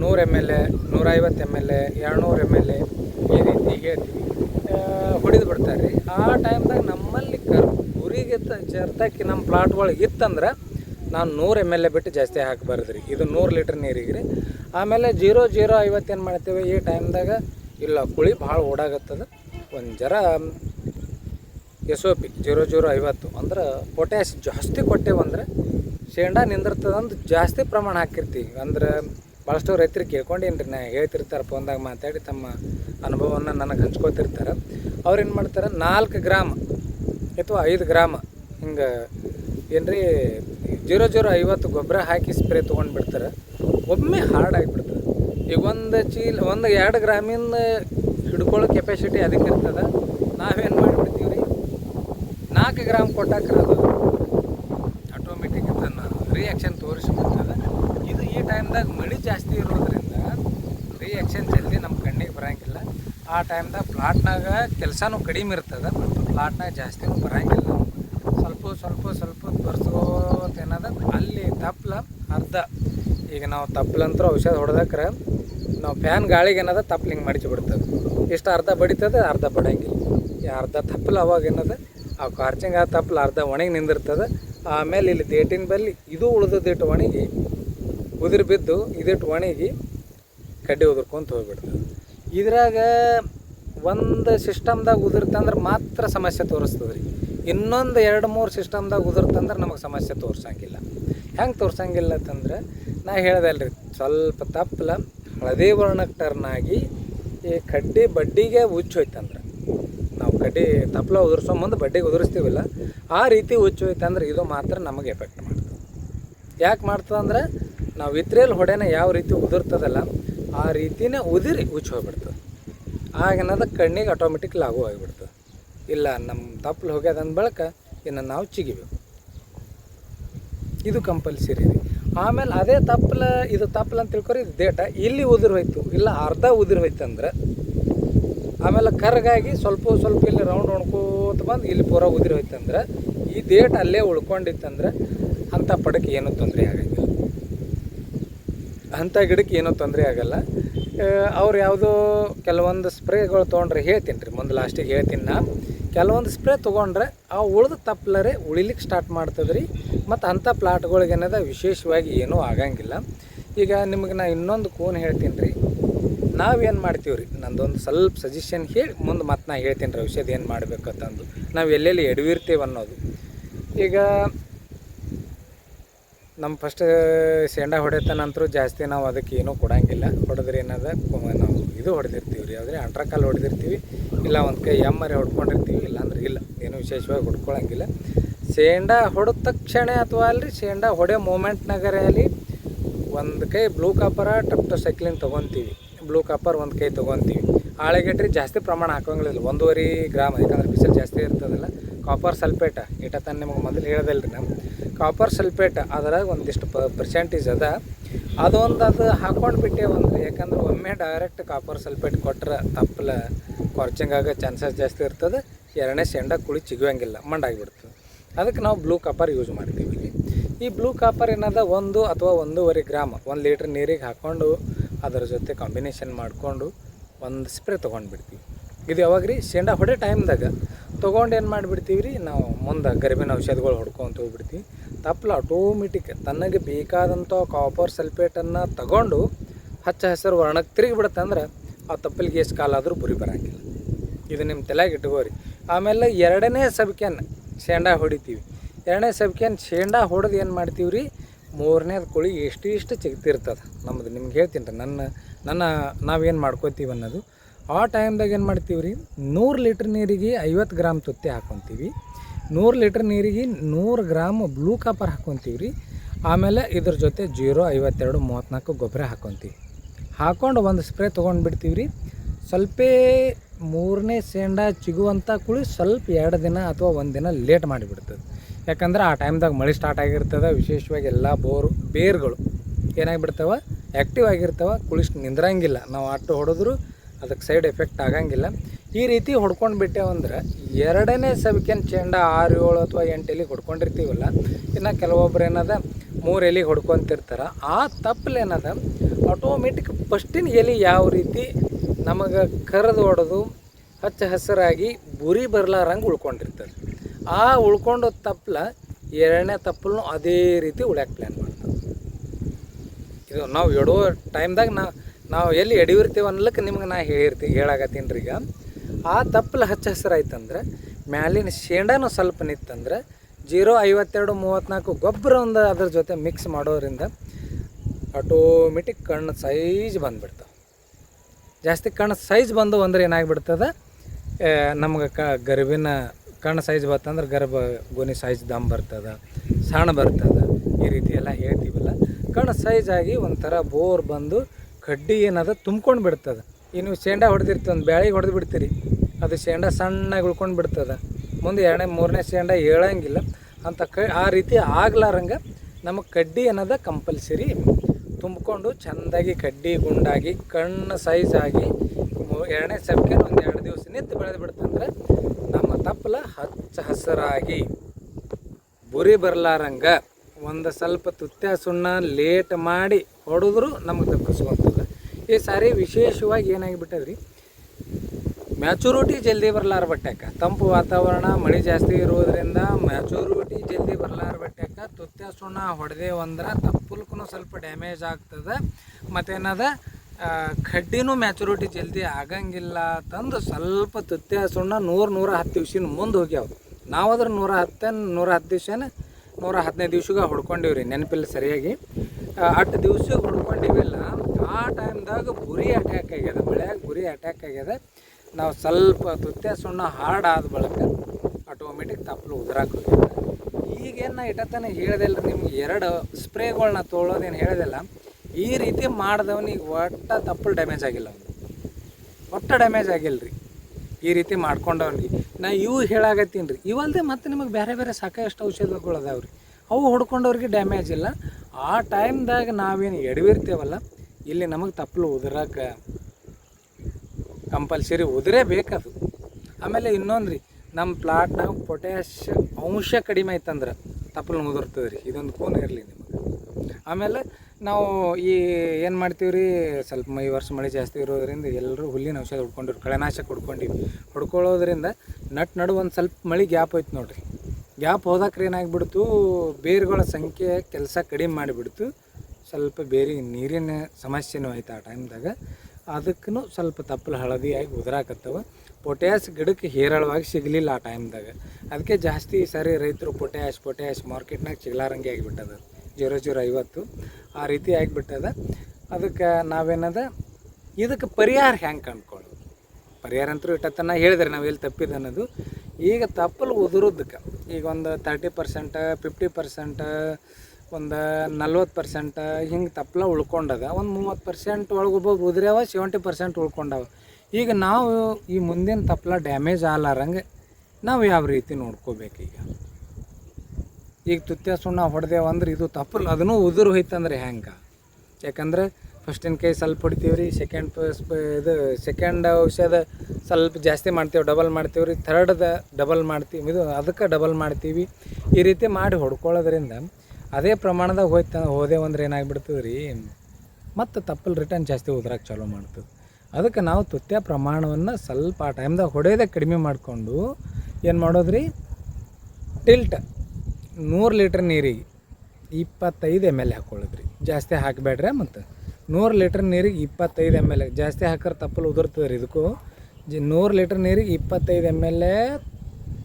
ನೂರು ಎಂ ಎಲ್ ಎ ನೂರೈವತ್ತು ಎಂ ಎಲ್ ಎ ಎರಡುನೂರು ಎಂ ಎಲ್ ಎ ಈ ರೀತಿ ಹೇಳ್ತೀವಿ. ಹೊಡೆದು ಬಿಡ್ತಾರೆ. ರೀ ಆ ಟೈಮ್ದಾಗ ನಮ್ಮಲ್ಲಿ ಕರ್ ಗುರಿಗೆ ಜರ್ತಕ್ಕೆ ನಮ್ಮ ಪ್ಲಾಟ್ ಒಳಗೆ ಇತ್ತಂದ್ರೆ ನಾನು ನೂರು ಎಂ ಎಲ್ ಎ ಬಿಟ್ಟು ಜಾಸ್ತಿ ಹಾಕಬಾರ್ದು ರೀ ಇದು ನೂರು ಲೀಟ್ರ್ ನೀರಿಗೆ ರೀ ಆಮೇಲೆ ಜೀರೋ ಜೀರೋ ಐವತ್ತು ಏನು ಮಾಡ್ತೀವಿ ಈ ಟೈಮ್ದಾಗ. ಇಲ್ಲ, ಕುಳಿ ಭಾಳ ಓಡಾಗತ್ತದ. ಒಂದು ಜರ S O P zero zero ಐವತ್ತು ಅಂದ್ರೆ ಪೊಟ್ಯಾಶ್ ಜಾಸ್ತಿ ಕೊಟ್ಟೇವಂದ್ರೆ ಶೇಂಡಾ ನಿಂದಿರ್ತದಂದು ಜಾಸ್ತಿ ಪ್ರಮಾಣ ಹಾಕಿರ್ತೀವಿ. ಅಂದ್ರೆ ಭಾಳಷ್ಟು ರೈತರು ಕೇಳ್ಕೊಂಡೇನು ರೀ ನಾ ಹೇಳ್ತಿರ್ತಾರೆ ಫೋನ್ದಾಗ ಮಾತಾಡಿ ತಮ್ಮ ಅನುಭವವನ್ನು ನನಗೆ ಹಂಚ್ಕೋತಿರ್ತಾರೆ. ಅವ್ರು ಏನು ಮಾಡ್ತಾರೆ, ನಾಲ್ಕು ಗ್ರಾಮ್ ಅಥವಾ ಐದು ಗ್ರಾಮ್ ಹಿಂಗೆ ಏನು ಜೀರೋ ಜೀರೋ ಐವತ್ತು ಗೊಬ್ಬರ ಹಾಕಿ ಸ್ಪ್ರೇ ತೊಗೊಂಡು ಬಿಡ್ತಾರೆ. ಒಮ್ಮೆ ಹಾರ್ಡ್ ಆಗಿಬಿಡ್ತದೆ. ಈಗ ಒಂದು ಚೀಲ, ಒಂದು ಎರಡು ಗ್ರಾಮಿನ ಹಿಡ್ಕೊಳ್ಳೋ ಕೆಪಾಸಿಟಿ ಅದಕ್ಕೆ ಇರ್ತದೆ. ನಾವೇನು ಮಾಡಿಬಿಡ್ತೀವಿ ರೀ ನಾಲ್ಕು ಗ್ರಾಮ್ ಅದು ಆಟೋಮೆಟಿಕ್ ತನ್ನ ರಿಯಾಕ್ಷನ್ ಈ ಟೈಮ್ದಾಗ ಮಳೆ ಜಾಸ್ತಿ ಇರೋದ್ರಿಂದ ರಿಯಾಕ್ಷನ್ ಜಲ್ದಿ ನಮ್ಮ ಕಣ್ಣಿಗೆ ಬರಂಗಿಲ್ಲ. ಆ ಟೈಮ್ದಾಗ ಪ್ಲಾಟ್ನಾಗ ಕೆಲಸನೂ ಕಡಿಮೆ ಇರ್ತದೆ ಬಟ್ ಪ್ಲಾಟ್ನಾಗ ಜಾಸ್ತಿ ಬರೋಂಗಿಲ್ಲ. ಸ್ವಲ್ಪ ಸ್ವಲ್ಪ ಸ್ವಲ್ಪ ಬರ್ಸ್ಕೋತ ಏನದ? ಅಲ್ಲಿ ತಪ್ಪಲ ಅರ್ಧ. ಈಗ ನಾವು ತಪ್ಪಲಂತ್ರ ಔಷಧ ಹೊಡೆದಕ್ರೆ ನಾವು ಫ್ಯಾನ್ ಗಾಳಿಗೆ ಏನದ ತಪ್ಪಲು ಹಿಂಗೆ ಮಡಚಿ ಬಿಡ್ತದೆ ಇಷ್ಟು ಅರ್ಧ ಬಡಿತದೆ, ಅರ್ಧ ಬಡಂಗಿಲ್ಲ. ಈ ಅರ್ಧ ತಪ್ಪಲು ಅವಾಗ ಏನದ? ಆ ಕಾರ್ಚಿಂಗ್ ಆ ತಪ್ಪಲು ಅರ್ಧ ಒಣಗಿ ನಿಂದಿರ್ತದೆ. ಆಮೇಲೆ ಇಲ್ಲಿ ದೇಟಿನ ಬಲ್ಲಿ ಇದು ಉಳಿದಿಟ್ಟು ಒಣಗಿ ಉದುರು ಬಿದ್ದು ಇದಿಟ್ಟು ಒಣಗಿ ಕಡ್ಡಿ ಉದುರ್ಕೊಂತ ಹೋಗ್ಬಿಡ್ತದೆ. ಇದ್ರಾಗ ಒಂದು ಸಿಸ್ಟಮ್ದಾಗ ಉದುರ್ತಂದ್ರೆ ಮಾತ್ರ ಸಮಸ್ಯೆ ತೋರಿಸ್ತದೆ ರೀ ಇನ್ನೊಂದು ಎರಡು ಮೂರು ಸಿಸ್ಟಮ್ದಾಗ ಉದುರ್ತಂದ್ರೆ ನಮಗೆ ಸಮಸ್ಯೆ ತೋರ್ಸಂಗಿಲ್ಲ. ಹೆಂಗೆ ತೋರ್ಸಂಗಿಲ್ಲ ಅಂತಂದ್ರೆ ನಾ ಹೇಳ್ದಲ್ರಿ, ಸ್ವಲ್ಪ ತಪ್ಪಲ ಹಳದಿ ವರ್ಣಕ್ಕೆ ಟರ್ನ್ ಆಗಿ ಈ ಕಡ್ಡಿ ಬಡ್ಡಿಗೆ ಹುಚ್ಚು ಹೋಯ್ತಂದ್ರೆ. ನಾವು ಕಡ್ಡಿ ತಪ್ಪಲ ಉದುರ್ಸೋ ಮುಂದೆ ಬಡ್ಡಿಗೆ ಉದುರಿಸ್ತೀವಿಲ್ಲ, ಆ ರೀತಿ ಹುಚ್ಚು ಹೋಯ್ತಂದ್ರೆ ಇದು ಮಾತ್ರ ನಮಗೆ ಎಫೆಕ್ಟ್ ಮಾಡ್ತದೆ. ಯಾಕೆ ಮಾಡ್ತದೆ ಅಂದ್ರೆ ನಾವು ಇತ್ರೇಲಿ ಹೊಡೆನ ಯಾವ ರೀತಿ ಉದುರ್ತದಲ್ಲ, ಆ ರೀತಿನೇ ಉದಿರಿ ಉಚ್ಚಿ ಹೋಗ್ಬಿಡ್ತದೆ. ಆಗೇನದ ಕಣ್ಣಿಗೆ ಆಟೋಮೆಟಿಕ್ ಲಾಗು ಆಗಿಬಿಡ್ತದೆ. ಇಲ್ಲ ನಮ್ಮ ತಪ್ಪಲು ಹೋಗ್ಯದ ಅಂದ ಬಳಿಕ ಇನ್ನು ನಾವು ಚಿಗಿಬೇಕು. ಇದು ಕಂಪಲ್ಸರಿ ರೀ. ಆಮೇಲೆ ಅದೇ ತಪ್ಪಲ ಇದು ತಪ್ಪಲ ಅಂತ ತಿಳ್ಕೊರಿ, ಇದು ಡೇಟ ಇಲ್ಲಿ ಉದುರು ಹೋಯ್ತು, ಇಲ್ಲ ಅರ್ಧ ಉದುರು ಹೋಯ್ತು ಅಂದ್ರೆ, ಆಮೇಲೆ ಕರ್ಗಾಗಿ ಸ್ವಲ್ಪ ಸ್ವಲ್ಪ ಇಲ್ಲಿ ರೌಂಡ್ ಹೊಣ್ಕೋತ ಬಂದು ಇಲ್ಲಿ ಪೂರ ಉದುರಿ ಹೋಯ್ತಂದ್ರೆ, ಈ ಡೇಟ್ ಅಲ್ಲೇ ಉಳ್ಕೊಂಡಿತ್ತಂದ್ರೆ, ಅಂಥ ಪಡಕ್ಕೆ ಏನೂ ತೊಂದರೆ ಆಗಂಗಿಲ್ಲ. ಅಂಥ ಗಿಡಕ್ಕೆ ಏನೂ ತೊಂದರೆ ಆಗಲ್ಲ. ಅವ್ರು ಯಾವುದೋ ಕೆಲವೊಂದು ಸ್ಪ್ರೇಗಳು ತೊಗೊಂಡ್ರೆ ಹೇಳ್ತೀನಿ ರೀ, ಮುಂದೆ ಲಾಸ್ಟಿಗೆ ಹೇಳ್ತೀನಿ ನಾ. ಕೆಲವೊಂದು ಸ್ಪ್ರೇ ತೊಗೊಂಡ್ರೆ ಆ ಉಳ್ದ ತಪ್ಪಲರೆ ಉಳಿಲಿಕ್ಕೆ ಸ್ಟಾರ್ಟ್ ಮಾಡ್ತದೆ ರೀ. ಮತ್ತು ಅಂಥ ಪ್ಲಾಟ್ಗಳಿಗೆ ಏನದ ವಿಶೇಷವಾಗಿ ಏನೂ ಆಗಂಗಿಲ್ಲ. ಈಗ ನಿಮಗೆ ನಾ ಇನ್ನೊಂದು ಕೋನ್ ಹೇಳ್ತೀನಿ ರೀ. ನಾವೇನು ಮಾಡ್ತೀವಿ ರೀ, ನಂದೊಂದು ಸ್ವಲ್ಪ ಸಜೆಷನ್ ಹೇಳಿ, ಮುಂದೆ ಮತ್ತೆ ನಾ ಹೇಳ್ತೀನಿ ರೀ ಔಷಧ ಏನು ಮಾಡಬೇಕಂತಂದು. ನಾವು ಎಲ್ಲೆಲ್ಲಿ ಎಡವಿರ್ತೀವಿ ಅನ್ನೋದು. ಈಗ ನಮ್ಮ ಫಸ್ಟ್ ಶೇಂಡ ಹೊಡೆತ ನಂತರ ಜಾಸ್ತಿ ನಾವು ಅದಕ್ಕೆ ಏನೂ ಕೊಡಂಗಿಲ್ಲ. ಹೊಡೆದ್ರೆ ಏನದ? ನಾವು ಇದು ಹೊಡೆದಿರ್ತೀವಿ ರೀ. ಯಾವುದ್ರೆ ಅಂಟ್ರಕಾಲು ಹೊಡೆದಿರ್ತೀವಿ. ಇಲ್ಲ ಒಂದು ಕೈ ಎಮ್ಮರಿ ಹೊಡ್ಕೊಂಡಿರ್ತೀವಿ. ಇಲ್ಲಾಂದ್ರೆ ಇಲ್ಲ. ಏನು ವಿಶೇಷವಾಗಿ ಹೊಡ್ಕೊಳಂಗಿಲ್ಲ. ಶೇಂಡ ಹೊಡೆದ ತಕ್ಷಣ ಅಥವಾ ಅಲ್ರಿ, ಶೇಂಡ ಹೊಡೆ ಮೂಮೆಂಟ್ನಾಗರೆ ಅಲ್ಲಿ ಒಂದು ಕೈ ಬ್ಲೂ ಕಾಪರ ಟಪ್ಟೋ ಸೈಕ್ಲಿನ್ ತೊಗೊತೀವಿ. ಬ್ಲೂ ಕಾಪರ್ ಒಂದು ಕೈ ತೊಗೊತೀವಿ. ಆಳೆಗೆಟ್ರಿ ಜಾಸ್ತಿ ಪ್ರಮಾಣ ಹಾಕೋಂಗಿಲ್ಲ ಒಂದೂವರೆ ಗ್ರಾಮ್, ಯಾಕಂದ್ರೆ ಬಿಸಿಲು ಜಾಸ್ತಿ ಇರ್ತದಲ್ಲ. ಕಾಪರ್ ಸಲ್ಪೇಟ ಇಟ ತಾನು ನಿಮಗೆ ಮೊದಲು ಹೇಳ್ದಲ್ರಿ ನಾವು. ಕಾಪರ್ ಸಲ್ಫೇಟ್ ಅದ್ರಾಗ ಒಂದಿಷ್ಟು ಪ ಪರ್ಸೆಂಟೇಜ್ ಅದ. ಅದೊಂದು ಅದು ಹಾಕೊಂಡು ಬಿಟ್ಟೇವಂದ್ರೆ ಯಾಕಂದ್ರೆ ಒಮ್ಮೆ ಡೈರೆಕ್ಟ್ ಕಾಪರ್ ಸಲ್ಫೇಟ್ ಕೊಟ್ರೆ ತಪ್ಪಲ ಕೊರ್ಚಿಂಗ್ ಆಗೋ ಚಾನ್ಸಸ್ ಜಾಸ್ತಿ ಇರ್ತದೆ, ಎರಡನೇ ಸೆಂಡ ಕುಳಿ ಚಿಗುವಂಗಿಲ್ಲ, ಮಂಡಾಗಿಬಿಡ್ತದೆ. ಅದಕ್ಕೆ ನಾವು ಬ್ಲೂ ಕಾಪರ್ ಯೂಸ್ ಮಾಡ್ತೀವಿ. ಇಲ್ಲಿ ಈ ಬ್ಲೂ ಕಾಪರ್ ಏನದ, ಒಂದು ಅಥವಾ ಒಂದೂವರೆ ಗ್ರಾಮ್, ಒಂದು ಲೀಟ್ರ್ ನೀರಿಗೆ ಹಾಕ್ಕೊಂಡು ಅದರ ಜೊತೆ ಕಾಂಬಿನೇಷನ್ ಮಾಡಿಕೊಂಡು ಒಂದು ಸ್ಪ್ರೇ ತೊಗೊಂಡ್ಬಿಡ್ತೀವಿ ಇದು ಯಾವಾಗ ರೀ ಶೇಂಡ ಹೊಡೆ ಟೈಮ್ದಾಗ ತೊಗೊಂಡು ಏನು ಮಾಡಿಬಿಡ್ತೀವಿ ರೀ ನಾವು ಮುಂದೆ ಗರ್ಭಿನ ಔಷಧಿಗಳು ಹೊಡ್ಕೊಂತ ಹೋಗ್ಬಿಡ್ತೀವಿ. ತಪ್ಪಲ ಆಟೋಮೆಟಿಕ್ ತನಗೆ ಬೇಕಾದಂಥ ಕಾಪರ್ ಸಲ್ಫೇಟನ್ನು ತಗೊಂಡು ಹಚ್ಚ ಹಸಿರು ವರ್ಣಕ್ಕೆ ತಿರುಗಿಬಿಡುತ್ತಂದ್ರೆ ಆ ತಪ್ಪಲಿಗೆ ಎಷ್ಟು ಕಾಲ ಆದರೂ ಬುರಿ ಬರೋಂಗಿಲ್ಲ. ಇದು ನಿಮ್ಮ ತಲೆಗೆ ಇಟ್ಕೋರಿ. ಆಮೇಲೆ ಎರಡನೇ ಸಬ್ಕ್ಯಾನ್ ಶೇಂಡಾ ಹೊಡಿತೀವಿ. ಎರಡನೇ ಸಬ್ಕ್ಯಾನ್ ಶೇಂಡಾ ಹೊಡೆದು ಏನು ಮಾಡ್ತೀವಿ ರೀ ಮೂರನೇದು ಕುಳಿ ಎಷ್ಟು ಇಷ್ಟು ಚಿಗ್ತಿರ್ತದೆ. ನಮ್ಮದು ನಿಮ್ಗೆ ಹೇಳ್ತೀನಿ ರೀ, ನನ್ನ ನನ್ನ ನಾವೇನು ಮಾಡ್ಕೋತೀವಿ ಅನ್ನೋದು. ಆ ಟೈಮ್ದಾಗ ಏನು ಮಾಡ್ತೀವಿ ರೀ ನೂರು ಲೀಟ್ರ್ ನೀರಿಗೆ ಐವತ್ತು ಗ್ರಾಮ್ ತುತ್ತಿ ಹಾಕ್ಕೊತೀವಿ ನೂರು ಲೀಟ್ರ್ ನೀರಿಗೆ ನೂರು ಗ್ರಾಮ್ ಬ್ಲೂ ಕಾಪರ್ ಹಾಕ್ಕೊತೀವಿ ರೀ. ಆಮೇಲೆ ಇದ್ರ ಜೊತೆ ಜೀರೋ ಐವತ್ತೆರಡು ಮೂವತ್ತ್ನಾಲ್ಕು ಗೊಬ್ಬರ ಹಾಕ್ಕೊತೀವಿ ಹಾಕೊಂಡು ಒಂದು ಸ್ಪ್ರೇ ತೊಗೊಂಡು ಬಿಡ್ತೀವಿ ರೀ. ಸ್ವಲ್ಪ ಮೂರನೇ ಶೇಂಡ ಚಿಗುವಂಥ ಕುಳಿ ಸ್ವಲ್ಪ ಎರಡು ದಿನ ಅಥವಾ ಒಂದು ದಿನ ಲೇಟ್ ಮಾಡಿಬಿಡ್ತದೆ. ಯಾಕಂದ್ರೆ ಆ ಟೈಮ್ದಾಗ ಮಳೆ ಸ್ಟಾರ್ಟ್ ಆಗಿರ್ತದೆ, ವಿಶೇಷವಾಗಿ ಎಲ್ಲ ಬೋರು, ಬೇರ್ಗಳು ಏನಾಗಿಬಿಡ್ತವೆ? ಆ್ಯಕ್ಟಿವ್ ಆಗಿರ್ತವೆ ಕುಳಿಸ್ ನಿಂದ್ರಂಗಿಲ್ಲ. ನಾವು ಅಟ್ಟು ಹೊಡೆದ್ರು ಅದಕ್ಕೆ ಸೈಡ್ ಎಫೆಕ್ಟ್ ಆಗಂಗಿಲ್ಲ. ಈ ರೀತಿ ಹೊಡ್ಕೊಂಡು ಬಿಟ್ಟೇವಂದ್ರೆ ಎರಡನೇ ಸಬ್ಕೆನ್ ಚೆಂಡ ಆರು, ಏಳು ಅಥವಾ ಎಂಟು ಎಲೆ ಹೊಡ್ಕೊಂಡಿರ್ತೀವಲ್ಲ, ಇನ್ನು ಕೆಲವೊಬ್ರು ಏನದ ಮೂರು ಎಲೆ ಹೊಡ್ಕೊತಿರ್ತಾರೆ. ಆ ತಪ್ಪಲೇನದ ಆಟೋಮೆಟಿಕ್ ಫಸ್ಟಿನ ಎಲೆ ಯಾವ ರೀತಿ ನಮಗೆ ಕರೆದು ಹೊಡೆದು ಹಚ್ಚ ಹಸಿರಾಗಿ ಬುರಿ ಬರ್ಲಾರಂಗೆ ಉಳ್ಕೊಂಡಿರ್ತದೆ. ಆ ಉಳ್ಕೊಂಡು ತಪ್ಪಲ ಎರಡನೇ ತಪ್ಪಲನ್ನು ಅದೇ ರೀತಿ ಉಳ್ಯಾಕೆ ಪ್ಲ್ಯಾನ್ ಮಾಡ್ತಾರೆ ಇದು ನಾವು ಎಡೋ ಟೈಮ್ದಾಗ ನಾವು ನಾವು ಎಲ್ಲಿ ಎಡಿವಿರ್ತೀವಿ ಅನ್ನಲಕ್ಕೆ ನಿಮ್ಗೆ ನಾ ಹೇಳಿರ್ತೀವಿ ಹೇಳಾಕತ್ತೀನಿ ರೀ ಈಗ. ಆ ತಪ್ಪಲು ಹಚ್ಚ ಹಸಿರಾಯ್ತಂದ್ರೆ, ಮ್ಯಾಲಿನ ಶೇಂಡಾನು ಸ್ವಲ್ಪ ನಿತ್ತಂದ್ರೆ, ಜೀರೋ ಐವತ್ತೆರಡು ಮೂವತ್ತ್ನಾಲ್ಕು ಗೊಬ್ಬರ ಒಂದು ಅದ್ರ ಜೊತೆ ಮಿಕ್ಸ್ ಮಾಡೋದ್ರಿಂದ ಆಟೋಮೆಟಿಕ್ ಕಣ್ಣು ಸೈಜ್ ಬಂದುಬಿಡ್ತಾವೆ. ಜಾಸ್ತಿ ಕಣ್ಣು ಸೈಜ್ ಬಂದು ಅಂದ್ರೆ ಏನಾಗ್ಬಿಡ್ತದೆ? ನಮ್ಗೆ ಕ ಗರ್ಭಿನ ಕಣ್ಣು ಸೈಜ್ ಬರ್ತಂದ್ರೆ ಗರ್ಭ ಗೋನಿ ಸೈಜ್ ದಮ್ ಬರ್ತದೆ, ಸಣ್ಣ ಬರ್ತದೆ, ಈ ರೀತಿ ಎಲ್ಲ ಹೇಳ್ತೀವಲ್ಲ. ಕಣ್ಣು ಸೈಜ್ ಆಗಿ ಒಂಥರ ಬೋರ್ ಬಂದು ಕಡ್ಡಿ ಏನದ ತುಂಬ್ಕೊಂಡು ಬಿಡ್ತದೆ ಈ ನೀವು ಶೇಂಡ ಹೊಡೆದಿರ್ತೀವಿ ಒಂದು ಬ್ಯಾಳಿಗೆ ಹೊಡೆದು ಬಿಡ್ತೀರಿ. ಅದು ಶೇಂಡ ಸಣ್ಣಗೆ ಉಳ್ಕೊಂಡು ಬಿಡ್ತದೆ. ಮುಂದೆ ಎರಡನೇ, ಮೂರನೇ ಶೇಂಡ ಹೇಳಂಗಿಲ್ಲ ಅಂತ ಕ ಆ ರೀತಿ ಆಗ್ಲಾರಂಗೆ ನಮಗೆ ಕಡ್ಡಿ ಅನ್ನೋದು ಕಂಪಲ್ಸರಿ ತುಂಬಿಕೊಂಡು ಚೆಂದಾಗಿ ಕಡ್ಡಿ ಗುಂಡಾಗಿ, ಕಣ್ಣು ಸೈಜ್ ಆಗಿ ಎರಡನೇ ಸಬ್ಕೆ ಒಂದು ಎರಡು ದಿವಸ ನಿಂತು ಬೆಳೆದು ಬಿಡ್ತಂದ್ರೆ ನಮ್ಮ ತಪ್ಪಲ ಹಚ್ಚ ಹಸರಾಗಿ ಬುರಿ ಬರ್ಲಾರಂಗ. ಒಂದು ಸ್ವಲ್ಪ ತುತ್ಯ ಸುಣ್ಣ ಲೇಟ್ ಮಾಡಿ ಹೊಡೆದ್ರೂ ನಮಗೆ ದಕ್ಕಿಸುವಂಥದ್ದು ಈ ಸಾರಿ ವಿಶೇಷವಾಗಿ ಏನಾಗಿಬಿಟ್ಟದ್ರಿ? ಮ್ಯಾಚುರಿಟಿ ಜಲ್ದಿ ಬರಲಾರ ಬಟ್ಟೆಕ. ತಂಪು ವಾತಾವರಣ, ಮಳೆ ಜಾಸ್ತಿ ಇರುವುದರಿಂದ ಮ್ಯಾಚುರಿಟಿ ಜಲ್ದಿ ಬರಲಾರ ಬಟ್ಟೆಕ. ತುತ್ತೆ ಸುಣ್ಣ ಹೊಡೆದೇವಂದ್ರೆ ತಪ್ಪಲ್ಗೂ ಸ್ವಲ್ಪ ಡ್ಯಾಮೇಜ್ ಆಗ್ತದೆ. ಮತ್ತೇನದ? ಕಡ್ಡಿನೂ ಮ್ಯಾಚುರಿಟಿ ಜಲ್ದಿ ಆಗಂಗಿಲ್ಲ ತಂದು ಸ್ವಲ್ಪ ತುತ್ತೆ ಸುಣ್ಣ ನೂರು ನೂರ ಹತ್ತು ದಿವ್ಸಿನ ಮುಂದೆ ಹೋಗ್ಯಾವ. ನಾವು ಅದ್ರ ನೂರ ಹತ್ತ ನೂರ ಹತ್ತು ದಿವ್ಸನ ನೂರ ಹದಿನೈದು ದಿವ್ಸಕ್ಕೆ ಹೊಡ್ಕೊಂಡಿವ್ರಿ ನೆನಪಿಲ್ಲ ಸರಿಯಾಗಿ. ಅಷ್ಟು ದಿವ್ಸಕ್ಕೆ ಹೊಡ್ಕೊಂಡಿವಿಲ್ಲ. ಆ ಟೈಮ್ದಾಗ ಗುರಿ ಅಟ್ಯಾಕ್ ಆಗ್ಯದ ಬೆಳೆಯಾಗ ಗುರಿ ಅಟ್ಯಾಕ್ ಆಗ್ಯದ. ನಾವು ಸ್ವಲ್ಪ ತುತ್ತೆ ಸುಣ್ಣ ಹಾರ್ಡ್ ಆದ ಬಳಿಕ ಆಟೋಮೆಟಿಕ್ ತಪ್ಪಲು ಉದುರಾಕ ಹೋಗ್ಯದ. ಈಗೇನು ನಾ ಇಟ್ಟತನ ಹೇಳ್ದಲ್ಲ ನಿಮ್ಗೆ, ಎರಡು ಸ್ಪ್ರೇಗಳನ್ನ ತೊಗೊಳೋದೇನು ಹೇಳ್ದಿಲ್ಲ. ಈ ರೀತಿ ಮಾಡಿದವನಿಗೆ ಒಟ್ಟ ತಪ್ಪಲು ಡ್ಯಾಮೇಜ್ ಆಗಿಲ್ಲ ಅವನು ಒಟ್ಟ ಡ್ಯಾಮೇಜ್ ಆಗಿಲ್ಲ ರೀ. ಈ ರೀತಿ ಮಾಡ್ಕೊಂಡವನಿಗೆ. ನಾ ಇವು ಹೇಳಾಗತ್ತೀನಿ ರೀ. ಇವಲ್ದೆ ಮತ್ತೆ ನಿಮಗೆ ಬೇರೆ ಬೇರೆ ಸಾಕಷ್ಟು ಔಷಧಗಳು ಅದಾವೆ ರೀ ಅವು ಹೊಡ್ಕೊಂಡವ್ರಿಗೆ ಡ್ಯಾಮೇಜ್ ಇಲ್ಲ. ಆ ಟೈಮ್ದಾಗ ನಾವೇನು ಎಡವಿರ್ತೇವಲ್ಲ ಇಲ್ಲಿ ನಮಗೆ ತಪ್ಪಲು ಉದುರಕ್ಕೆ ಕಂಪಲ್ಸರಿ ಉದುರೇ ಬೇಕದು ಆಮೇಲೆ ಇನ್ನೊಂದು ರೀ ನಮ್ಮ ಪ್ಲಾಟ್ನಾಗ ಪೊಟ್ಯಾಶ್ ಅಂಶ ಕಡಿಮೆ ಆಯ್ತಂದ್ರೆ ತಪ್ಪಲು ಉದುರ್ತದೆ ರೀ ಇದೊಂದು ಕೂನ್ ಇರಲಿ ನಿಮಗೆ. ಆಮೇಲೆ ನಾವು ಈ ಏನು ಮಾಡ್ತೀವಿ ರೀ ಸ್ವಲ್ಪ ಈ ವರ್ಷ ಮಳೆ ಜಾಸ್ತಿ ಇರೋದ್ರಿಂದ ಎಲ್ಲರೂ ಹುಲ್ಲಿನ ಔಷಧ ಹೊಡ್ಕೊಂಡಿರು, ಕಳೆನಾಶಕ ಹೊಡ್ಕೊಂಡಿವಿ. ಹೊಡ್ಕೊಳ್ಳೋದ್ರಿಂದ ನಟ್ ನಡು ಒಂದು ಸ್ವಲ್ಪ ಮಳೆ ಗ್ಯಾಪ್ ಹೋಯ್ತು ನೋಡ್ರಿ. ಗ್ಯಾಪ್ ಹೋದಾಕ್ರೆ ಏನಾಗ್ಬಿಡ್ತು, ಬೇರುಗಳ ಸಂಖ್ಯೆ ಕೆಲಸ ಕಡಿಮೆ ಮಾಡಿಬಿಡ್ತು. ಸ್ವಲ್ಪ ಬೇರೆ ನೀರಿನ ಸಮಸ್ಯೆನೂ ಆಯ್ತು ಆ ಟೈಮ್ದಾಗ ಅದಕ್ಕೂ ಸ್ವಲ್ಪ ತಪ್ಪಲು ಹಳದಿಯಾಗಿ ಉದುರಾಕತ್ತವ. ಪೊಟ್ಯಾಸ್ ಗಿಡಕ್ಕೆ ಹೇರಳವಾಗಿ ಸಿಗಲಿಲ್ಲ ಆ ಟೈಮ್ದಾಗ ಅದಕ್ಕೆ ಜಾಸ್ತಿ ಸರಿ ರೈತರು ಪೊಟ್ಯಾಶ್ ಪೊಟ್ಯಾಶ್ ಮಾರ್ಕೆಟ್ನಾಗ ಸಿಗ್ಲಾರಂಗೆ ಆಗಿಬಿಟ್ಟದ. ಜೀರೋ ಜೀರೋ ಐವತ್ತು. ಆ ರೀತಿ ಆಗಿಬಿಟ್ಟದ. ಅದಕ್ಕೆ ನಾವೇನದ, ಇದಕ್ಕೆ ಪರಿಹಾರ ಹೆಂಗೆ ಕಂಡ್ಕೊಳ್ಳೋದು? ಪರಿಹಾರ ಅಂತೂ ಇಟ್ಟತನ ಹೇಳಿದ್ರೆ ನಾವು ಎಲ್ಲಿ ತಪ್ಪಿದೆ ಅನ್ನೋದು. ಈಗ ತಪ್ಪಲು ಉದುರೋದಕ್ಕೆ ಈಗ ಒಂದು ತರ್ಟಿ ಪರ್ಸೆಂಟ ಫಿಫ್ಟಿ ಪರ್ಸೆಂಟ್ ಒಂದು ನಲ್ವತ್ತು ಪರ್ಸೆಂಟ್ ಹಿಂಗೆ ತಪ್ಪಲ ಉಳ್ಕೊಂಡದ. ಒಂದು ಮೂವತ್ತು ಪರ್ಸೆಂಟ್ ಒಳಗೆ ಒಬ್ಬೊಬ್ಬ ಉದುರ್ಯಾವ ಸೆವೆಂಟಿ ಪರ್ಸೆಂಟ್ ಉಳ್ಕೊಂಡವ. ಈಗ ನಾವು ಈ ಮುಂದಿನ ತಪ್ಪಲ ಡ್ಯಾಮೇಜ್ ಆಗ್ಲಾರಂಗೆ ನಾವು ಯಾವ ರೀತಿ ನೋಡ್ಕೋಬೇಕು ಈಗ? ಈಗ ತುತ್ಯ ಸುಣ್ಣ ಹೊಡೆದೇವು ಅಂದ್ರೆ ಇದು ತಪ್ಪಲ್ಲ ಅದನ್ನು ಉದುರು ಹೋಯ್ತಂದ್ರೆ ಹೆಂಗೆ? ಯಾಕಂದ್ರೆ ಫಸ್ಟಿನ ಕೈ ಸ್ವಲ್ಪ ಹೊಡಿತೀವಿ ರೀ ಸೆಕೆಂಡ್ ಇದು ಸೆಕೆಂಡ್ ಔಷಧ ಸ್ವಲ್ಪ ಜಾಸ್ತಿ ಮಾಡ್ತೀವಿ ಡಬಲ್ ಮಾಡ್ತೀವಿ ರೀ ಥರ್ಡ್ದ ಡಬಲ್ ಮಾಡ್ತೀವಿ, ಇದು ಅದಕ್ಕೆ ಡಬಲ್ ಮಾಡ್ತೀವಿ. ಈ ರೀತಿ ಮಾಡಿ ಹೊಡ್ಕೊಳ್ಳೋದ್ರಿಂದ ಅದೇ ಪ್ರಮಾಣದಾಗ ಹೋಯ್ತ ಹೋದೇವಂದ್ರೆ ಏನಾಗ್ಬಿಡ್ತದೆ ರೀ ಮತ್ತು ತಪ್ಪಲ್ ರಿಟರ್ನ್ ಜಾಸ್ತಿ ಉದ್ರಾಕ್ ಚಾಲೂ ಮಾಡ್ತದೆ. ಅದಕ್ಕೆ ನಾವು ತುತ್ಯ ಪ್ರಮಾಣವನ್ನು ಸ್ವಲ್ಪ ಆ ಟೈಮ್ದಾಗ ಹೊಡೆಯೋದೇ ಕಡಿಮೆ ಮಾಡಿಕೊಂಡು ಏನು ಮಾಡೋದ್ರಿ ಟಿಲ್ಟ್ ನೂರು ಲೀಟ್ರ್ ನೀರಿಗೆ ಇಪ್ಪತ್ತೈದು ಎಂ ಎಲ್ ಹಾಕ್ಕೊಳ್ಳೋದ್ರಿ ಜಾಸ್ತಿ ಹಾಕಬೇಡ್ರಿ ಮತ್ತು ನೂರು ಲೀಟ್ರ್ ನೀರಿಗೆ ಇಪ್ಪತ್ತೈದು ಎಂ ಎಲ್ ಜಾಸ್ತಿ ಹಾಕಿದ್ರೆ ತಪ್ಪಲು ಉದುರ್ತದೆ ರೀ ಇದಕ್ಕೂ ಜಿ ನೂರು ಲೀಟ್ರ್ ನೀರಿಗೆ ಇಪ್ಪತ್ತೈದು ಎಂ ಎಲ್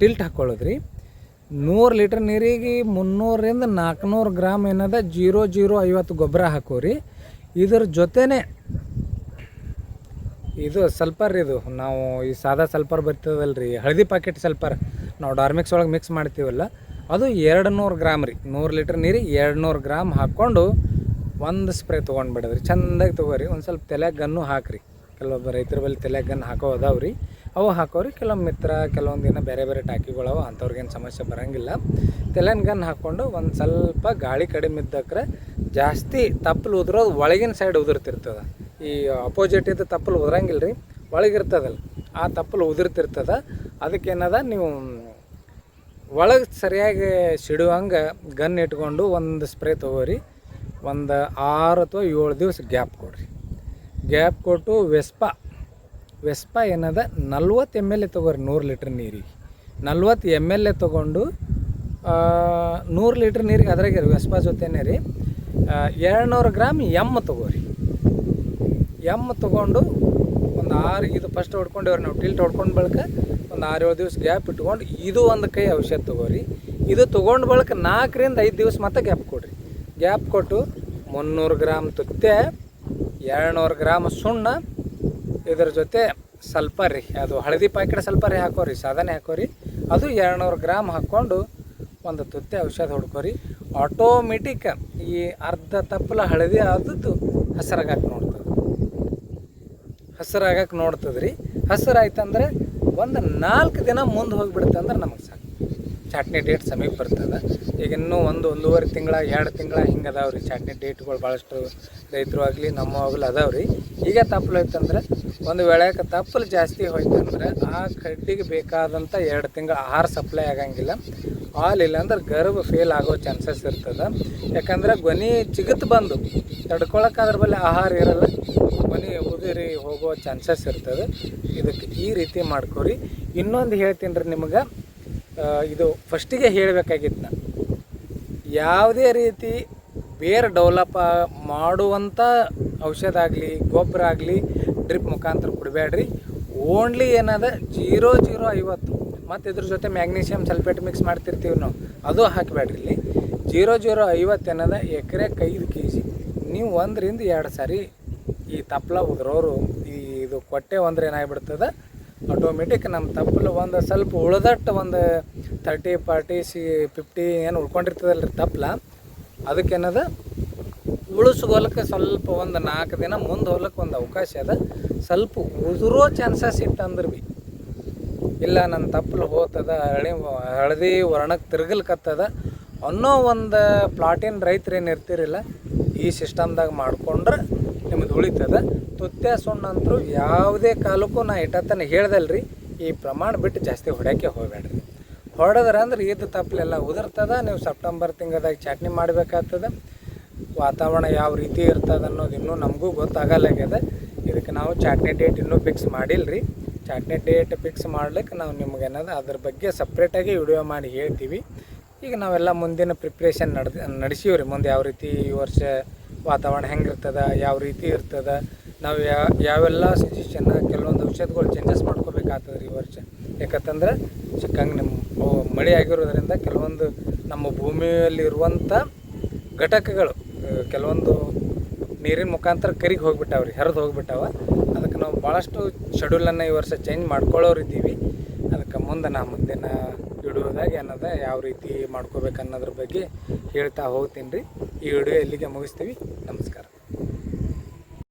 ಟಿಲ್ಟ್ ಹಾಕ್ಕೊಳ್ಳೋದ್ರಿ ನೂರು ಲೀಟ್ರ್ ನೀರಿಗೆ ಮುನ್ನೂರರಿಂದ ನಾಲ್ಕುನೂರು ಗ್ರಾಮ್ ಏನದ ಜೀರೋ ಜೀರೋ ಐವತ್ತು ಗೊಬ್ಬರ ಹಾಕೋರಿ. ಇದ್ರ ಜೊತೆನೇ ಇದು ಸಲ್ಪರ್ ಇದು. ನಾವು ಈ ಸಾದಾ ಸಲ್ಪರ್ ಬರ್ತದಲ್ಲ ರೀ ಹಳದಿ ಪ್ಯಾಕೆಟ್ ಸಲ್ಪರ್ ನಾವು ಡಾರ್ಮಿಕ್ಸ್ ಒಳಗೆ ಮಿಕ್ಸ್ ಮಾಡ್ತೀವಲ್ಲ, ಅದು ಎರಡು ನೂರು ಗ್ರಾಮ್ ರೀ. ನೂರು ಲೀಟ್ರ್ ನೀರಿಗೆ ಎರಡು ನೂರು ಗ್ರಾಮ್ ಹಾಕ್ಕೊಂಡು ಒಂದು ಸ್ಪ್ರೇ ತೊಗೊಂಡು ಬಿಡೋದ್ರಿ. ಚೆಂದಾಗಿ ತೊಗೋರಿ. ಒಂದು ಸ್ವಲ್ಪ ತಲೆಗೆ ಗನ್ನು ಹಾಕ್ರಿ. ಕೆಲವೊಬ್ಬ ರೈತರ ಬಳಿ ತಲೆಗೆ ಗನ್ನು ಹಾಕೋ ಅದಾವ ರೀ ಅವು ಹಾಕೋರಿ. ಕೆಲವೊಂದು ಮಿತ್ರ, ಕೆಲವೊಂದು ದಿನ ಬೇರೆ ಬೇರೆ ಟಾಕಿಗಳವ ಅಂಥವ್ರಿಗೇನು ಸಮಸ್ಯೆ ಬರೋಂಗಿಲ್ಲ. ತಲೆನ ಗನ್ ಹಾಕ್ಕೊಂಡು ಒಂದು ಸ್ವಲ್ಪ ಗಾಳಿ ಕಡಿಮೆ ಇದ್ದಕ್ರೆ ಜಾಸ್ತಿ ತಪ್ಪಲು ಉದುರೋದು ಒಳಗಿನ ಸೈಡ್ ಉದುರ್ತಿರ್ತದೆ. ಈ ಅಪೋಸಿಟ್ ಇದ್ದ ತಪ್ಪಲು ಉದುರಂಗಿಲ್ಲ ರೀ ಒಳಗಿರ್ತದಲ್ಲ ಆ ತಪ್ಪಲು ಉದುರ್ತಿರ್ತದ. ಅದಕ್ಕೇನದ ನೀವು ಒಳಗೆ ಸರಿಯಾಗಿ ಸಿಡುವಂಗೆ ಗನ್ ಇಟ್ಕೊಂಡು ಒಂದು ಸ್ಪ್ರೇ ತೊಗೋರಿ. ಒಂದು ಆರು ಅಥವಾ ಏಳು ದಿವಸ ಗ್ಯಾಪ್ ಕೊಡ್ರಿ. ಗ್ಯಾಪ್ ಕೊಟ್ಟು ವೆಸ್ಪಾ ವೆಸ್ಪಾ ಏನದ ನಲ್ವತ್ತು ಎಂ ಎಲ್ ಎ ತೊಗೋರಿ ನೂರು ಲೀಟ್ರ್ ನೀರಿಗೆ. ನಲ್ವತ್ತು ಎಂ ಎಲ್ ಎ ತೊಗೊಂಡು ನೂರು ಲೀಟ್ರ್ ನೀರಿಗೆ ಅದ್ರಾಗೆ ರೀ ವೆಸ್ಪ ಜೊತೆನೇ ರೀ. ಎರಡುನೂರು ಗ್ರಾಮ್ ಎಂ ತೊಗೋರಿ. ಎಂ ತೊಗೊಂಡು ಒಂದು ಆರು, ಇದು ಫಸ್ಟ್ ಹೊಡ್ಕೊಂಡೇವ್ರಿ ನಾವು ಟಿಲ್ಟ್ ಹೊಡ್ಕೊಂಡು ಬಳಿಕ ಒಂದು ಆರು ಏಳು ದಿವಸ ಗ್ಯಾಪ್ ಇಟ್ಕೊಂಡು ಇದು ಒಂದು ಕೈ ಔಷಧ ತೊಗೋರಿ. ಇದು ತೊಗೊಂಡು ಬಳಿಕ ನಾಲ್ಕರಿಂದ ಐದು ದಿವಸ ಮತ್ತೆ ಗ್ಯಾಪ್ ಕೊಡ್ರಿ. ಗ್ಯಾಪ್ ಕೊಟ್ಟು ಮುನ್ನೂರು ಗ್ರಾಮ್ ತುತ್ತೆ, ಎರಡುನೂರು ಗ್ರಾಮ್ ಸುಣ್ಣ ಇದ್ರ ಜೊತೆ ಸ್ವಲ್ಪ ರೀ, ಅದು ಹಳದಿ ಪ್ಯಾಕೆಟ್ ಸ್ವಲ್ಪ ರೀ ಹಾಕೋರಿ ಸಾಧನೆ ಹಾಕೋರಿ ಅದು ಎರಡುನೂರು ಗ್ರಾಮ್ ಹಾಕ್ಕೊಂಡು ಒಂದು ತುತ್ತೆ ಔಷಧ ಹೊಡ್ಕೋರಿ. ಆಟೋಮೆಟಿಕ್ ಈ ಅರ್ಧ ತಪ್ಪಲ ಹಳದಿ ಆದದ್ದು ಹಸಿರಾಗಕ್ಕೆ ನೋಡ್ತದೆ. ಹಸಿರಾಗಕ್ಕೆ ನೋಡ್ತದ್ರಿ. ರೀ ಹಸಿರಾಯ್ತಂದ್ರೆ ಒಂದು ನಾಲ್ಕು ದಿನ ಮುಂದೆ ಹೋಗಿಬಿಡುತ್ತೆ ಅಂದ್ರೆ ನಮಗೆ ಸಾಕು. ಚಟ್ನಿ ಡೇಟ್ ಸಮೀಪ ಬರ್ತದೆ. ಈಗ ಇನ್ನೂ ಒಂದು ಒಂದೂವರೆ ತಿಂಗಳ, ಎರಡು ತಿಂಗಳ ಹಿಂಗೆ ಅದಾವೆ ರೀ ಚಾಟ್ನಿ ಡೇಟ್ಗಳು ಭಾಳಷ್ಟು ರೈತರು ಆಗಲಿ ನಮ್ಮ ಆಗಲಿ ಅದಾವೆ ರೀ. ಈಗ ತಪ್ಪಲು ಹೋಯ್ತಂದ್ರೆ ಒಂದು ವೇಳೆಗೆ ತಪ್ಪಲು ಜಾಸ್ತಿ ಹೋಯ್ತಂದ್ರೆ ಆ ಕಡ್ಡಿಗೆ ಬೇಕಾದಂಥ ಎರಡು ತಿಂಗಳ ಆಹಾರ ಸಪ್ಲೈ ಆಗಂಗಿಲ್ಲ. ಹಾಲ್ ಇಲ್ಲ ಅಂದ್ರೆ ಗರ್ಭ ಫೇಲ್ ಆಗೋ ಚಾನ್ಸಸ್ ಇರ್ತದೆ. ಯಾಕಂದ್ರೆ ಗೊನೆ ಚಿಗತ್ ಬಂದು ತಡ್ಕೊಳಕ್ಕೆ ಅದ್ರ ಬಳಿ ಆಹಾರ ಇರಲ್ಲ ಮನೆ ಉದುರಿ ಹೋಗೋ ಚಾನ್ಸಸ್ ಇರ್ತದೆ. ಇದಕ್ಕೆ ಈ ರೀತಿ ಮಾಡ್ಕೋರಿ. ಇನ್ನೊಂದು ಹೇಳ್ತೀನಿ ರೀ ನಿಮಗೆ. ಇದು ಫಸ್ಟಿಗೆ ಹೇಳಬೇಕಾಗಿತ್ತು. ಯಾವುದೇ ರೀತಿ ಬೇರೆ ಡೆವಲಪ್ ಮಾಡುವಂಥ ಔಷಧ ಆಗಲಿ, ಗೊಬ್ಬರ ಆಗಲಿ, ಡ್ರಿಪ್ ಮುಖಾಂತರ ಕೊಡಬೇಡ್ರಿ ಓನ್ಲಿ ಏನದ? ಜೀರೋ ಜೀರೋ ಐವತ್ತು. ಮತ್ತು ಇದ್ರ ಜೊತೆ ಮ್ಯಾಗ್ನೀಷಿಯಮ್ ಸಲ್ಫೇಟ್ ಮಿಕ್ಸ್ ಮಾಡ್ತಿರ್ತೀವಿ ನಾವು. ಅದು ಹಾಕಬೇಡ್ರಿ ಇಲ್ಲಿ. ಜೀರೋ ಜೀರೋ ಐವತ್ತು ಏನದ? ಎಕರೆಗೆ ಐದು ಕೆ ಜಿ ನೀವು ಒಂದರಿಂದ ಎರಡು ಸಾರಿ ಈ ತಪ್ಪಲ ಉದ್ರೋರು, ಈ ಇದು ಕೊಟ್ಟೆ ಒಂದ್ರೆ ಏನಾಗ್ಬಿಡ್ತದೆ ಆಟೋಮೆಟಿಕ್ ನಮ್ಮ ತಪ್ಪಲು ಒಂದು ಸ್ವಲ್ಪ ಉಳ್ದಟ್ಟು ಒಂದು ತರ್ಟಿ ಫಾರ್ಟಿ ಸಿ ಫಿಫ್ಟಿ ಏನು ಉಳ್ಕೊಂಡಿರ್ತದಲ್ಲ ರೀ ತಪ್ಪಲ ಅದಕ್ಕೇನದ ಹೊಲಕ್ಕೆ ಸ್ವಲ್ಪ ಒಂದು ನಾಲ್ಕು ದಿನ ಮುಂದೆ ಹೋಗ್ಲಿಕ್ಕೆ ಒಂದು ಅವಕಾಶ ಅದ. ಸ್ವಲ್ಪ ಉದುರೋ ಚಾನ್ಸಸ್ ಇತ್ತಂದ್ರೆ ಬಿ. ಇಲ್ಲ ನನ್ನ ತಪ್ಪಲು ಹೋಗ್ತದ ಹಳದಿ ಹಳದಿ ವರ್ಣಕ್ಕೆ ತಿರ್ಗಲ್ಕತ್ತದ ಅನ್ನೋ ಒಂದು ಪ್ಲಾಟಿನ ರೈತ್ರೇನು ಇರ್ತಿರಲಿಲ್ಲ ಇರ್ತಿರಿಲ್ಲ, ಈ ಸಿಸ್ಟಮ್ದಾಗ ಮಾಡ್ಕೊಂಡ್ರೆ ನಿಮ್ಮದು ಉಳಿತದ. ತುತ್ತೆ ಸುಣ್ಣ ಅಂತೂ ಯಾವುದೇ ಕಾಲಕ್ಕೂ ನಾ ಇಟ್ಟತನ ಹೇಳ್ದಲ್ರಿ, ಈ ಪ್ರಮಾಣ ಬಿಟ್ಟು ಜಾಸ್ತಿ ಹೊಡ್ಯೋಕ್ಕೆ ಹೋಗಬೇಡ್ರಿ. ಹೊಡೆದ್ರೆ ಅಂದ್ರೆ ಈದ್ ತಪ್ಪಲೆಲ್ಲ ಉದುರ್ತದ, ನೀವು ಸೆಪ್ಟೆಂಬರ್ ತಿಂಗಳದಾಗ ಚಟ್ನಿ ಮಾಡಬೇಕಾಗ್ತದ. ವಾತಾವರಣ ಯಾವ ರೀತಿ ಇರ್ತದೆ ಅನ್ನೋದು ಇನ್ನೂ ನಮಗೂ ಗೊತ್ತಾಗಲ್ಲಾಗ್ಯದ. ಇದಕ್ಕೆ ನಾವು ಚಾಟ್ನಿ ಡೇಟ್ ಇನ್ನೂ ಫಿಕ್ಸ್ ಮಾಡಿಲ್ಲರಿ ಚಾಟ್ನಿ ಡೇಟ್ ಫಿಕ್ಸ್ ಮಾಡ್ಲಿಕ್ಕೆ ನಾವು ನಿಮ್ಗೇನದ ಅದ್ರ ಬಗ್ಗೆ ಸಪ್ರೇಟಾಗಿ ವಿಡಿಯೋ ಮಾಡಿ ಹೇಳ್ತೀವಿ. ಈಗ ನಾವೆಲ್ಲ ಮುಂದಿನ ಪ್ರಿಪ್ರೇಷನ್ ನಡ್ದು ರೀ ಮುಂದೆ ಯಾವ ರೀತಿ ಈ ವರ್ಷ ವಾತಾವರಣ ಹೆಂಗಿರ್ತದೆ, ಯಾವ ರೀತಿ ಇರ್ತದೆ, ನಾವು ಯಾವ ಯಾವೆಲ್ಲ ಸಜೆಷನ್ನ ಕೆಲವೊಂದು ಔಷಧಗಳು ಚೇಂಜಸ್ ಮಾಡ್ಕೋಬೇಕಾಗ್ತದೆ ರೀ ಈ ವರ್ಷ. ಯಾಕಂತಂದ್ರೆ ಸಿಕ್ಕಂಗೆ ನಿಮ್ಮ ಮಳೆ ಆಗಿರೋದ್ರಿಂದ ಕೆಲವೊಂದು ನಮ್ಮ ಭೂಮಿಯಲ್ಲಿರುವಂಥ ಘಟಕಗಳು ಕೆಲವೊಂದು ನೀರಿನ ಮುಖಾಂತರ ಕರಿಗೆ ಹೋಗ್ಬಿಟ್ಟಾವ ರೀ ಹರಿದು ಹೋಗ್ಬಿಟ್ಟಾವ. ಅದಕ್ಕೆ ನಾವು ಭಾಳಷ್ಟು ಶೆಡ್ಯೂಲನ್ನು ಈ ವರ್ಷ ಚೇಂಜ್ ಮಾಡ್ಕೊಳ್ಳೋರಿದ್ದೀವಿ ಅದಕ್ಕೆ ಮುಂದೆ ನಾ ಮುಂದಿನ ವಿಡಿಯೋದಾಗ ಏನದ, ಯಾವ ರೀತಿ ಮಾಡ್ಕೋಬೇಕು ಅನ್ನೋದ್ರ ಬಗ್ಗೆ ಹೇಳ್ತಾ ಹೋಗ್ತೀನಿ ರೀ. ಈ ವಿಡಿಯೋ ಇಲ್ಲಿಗೆ ಮುಗಿಸ್ತೀವಿ. ನಮಸ್ಕಾರ.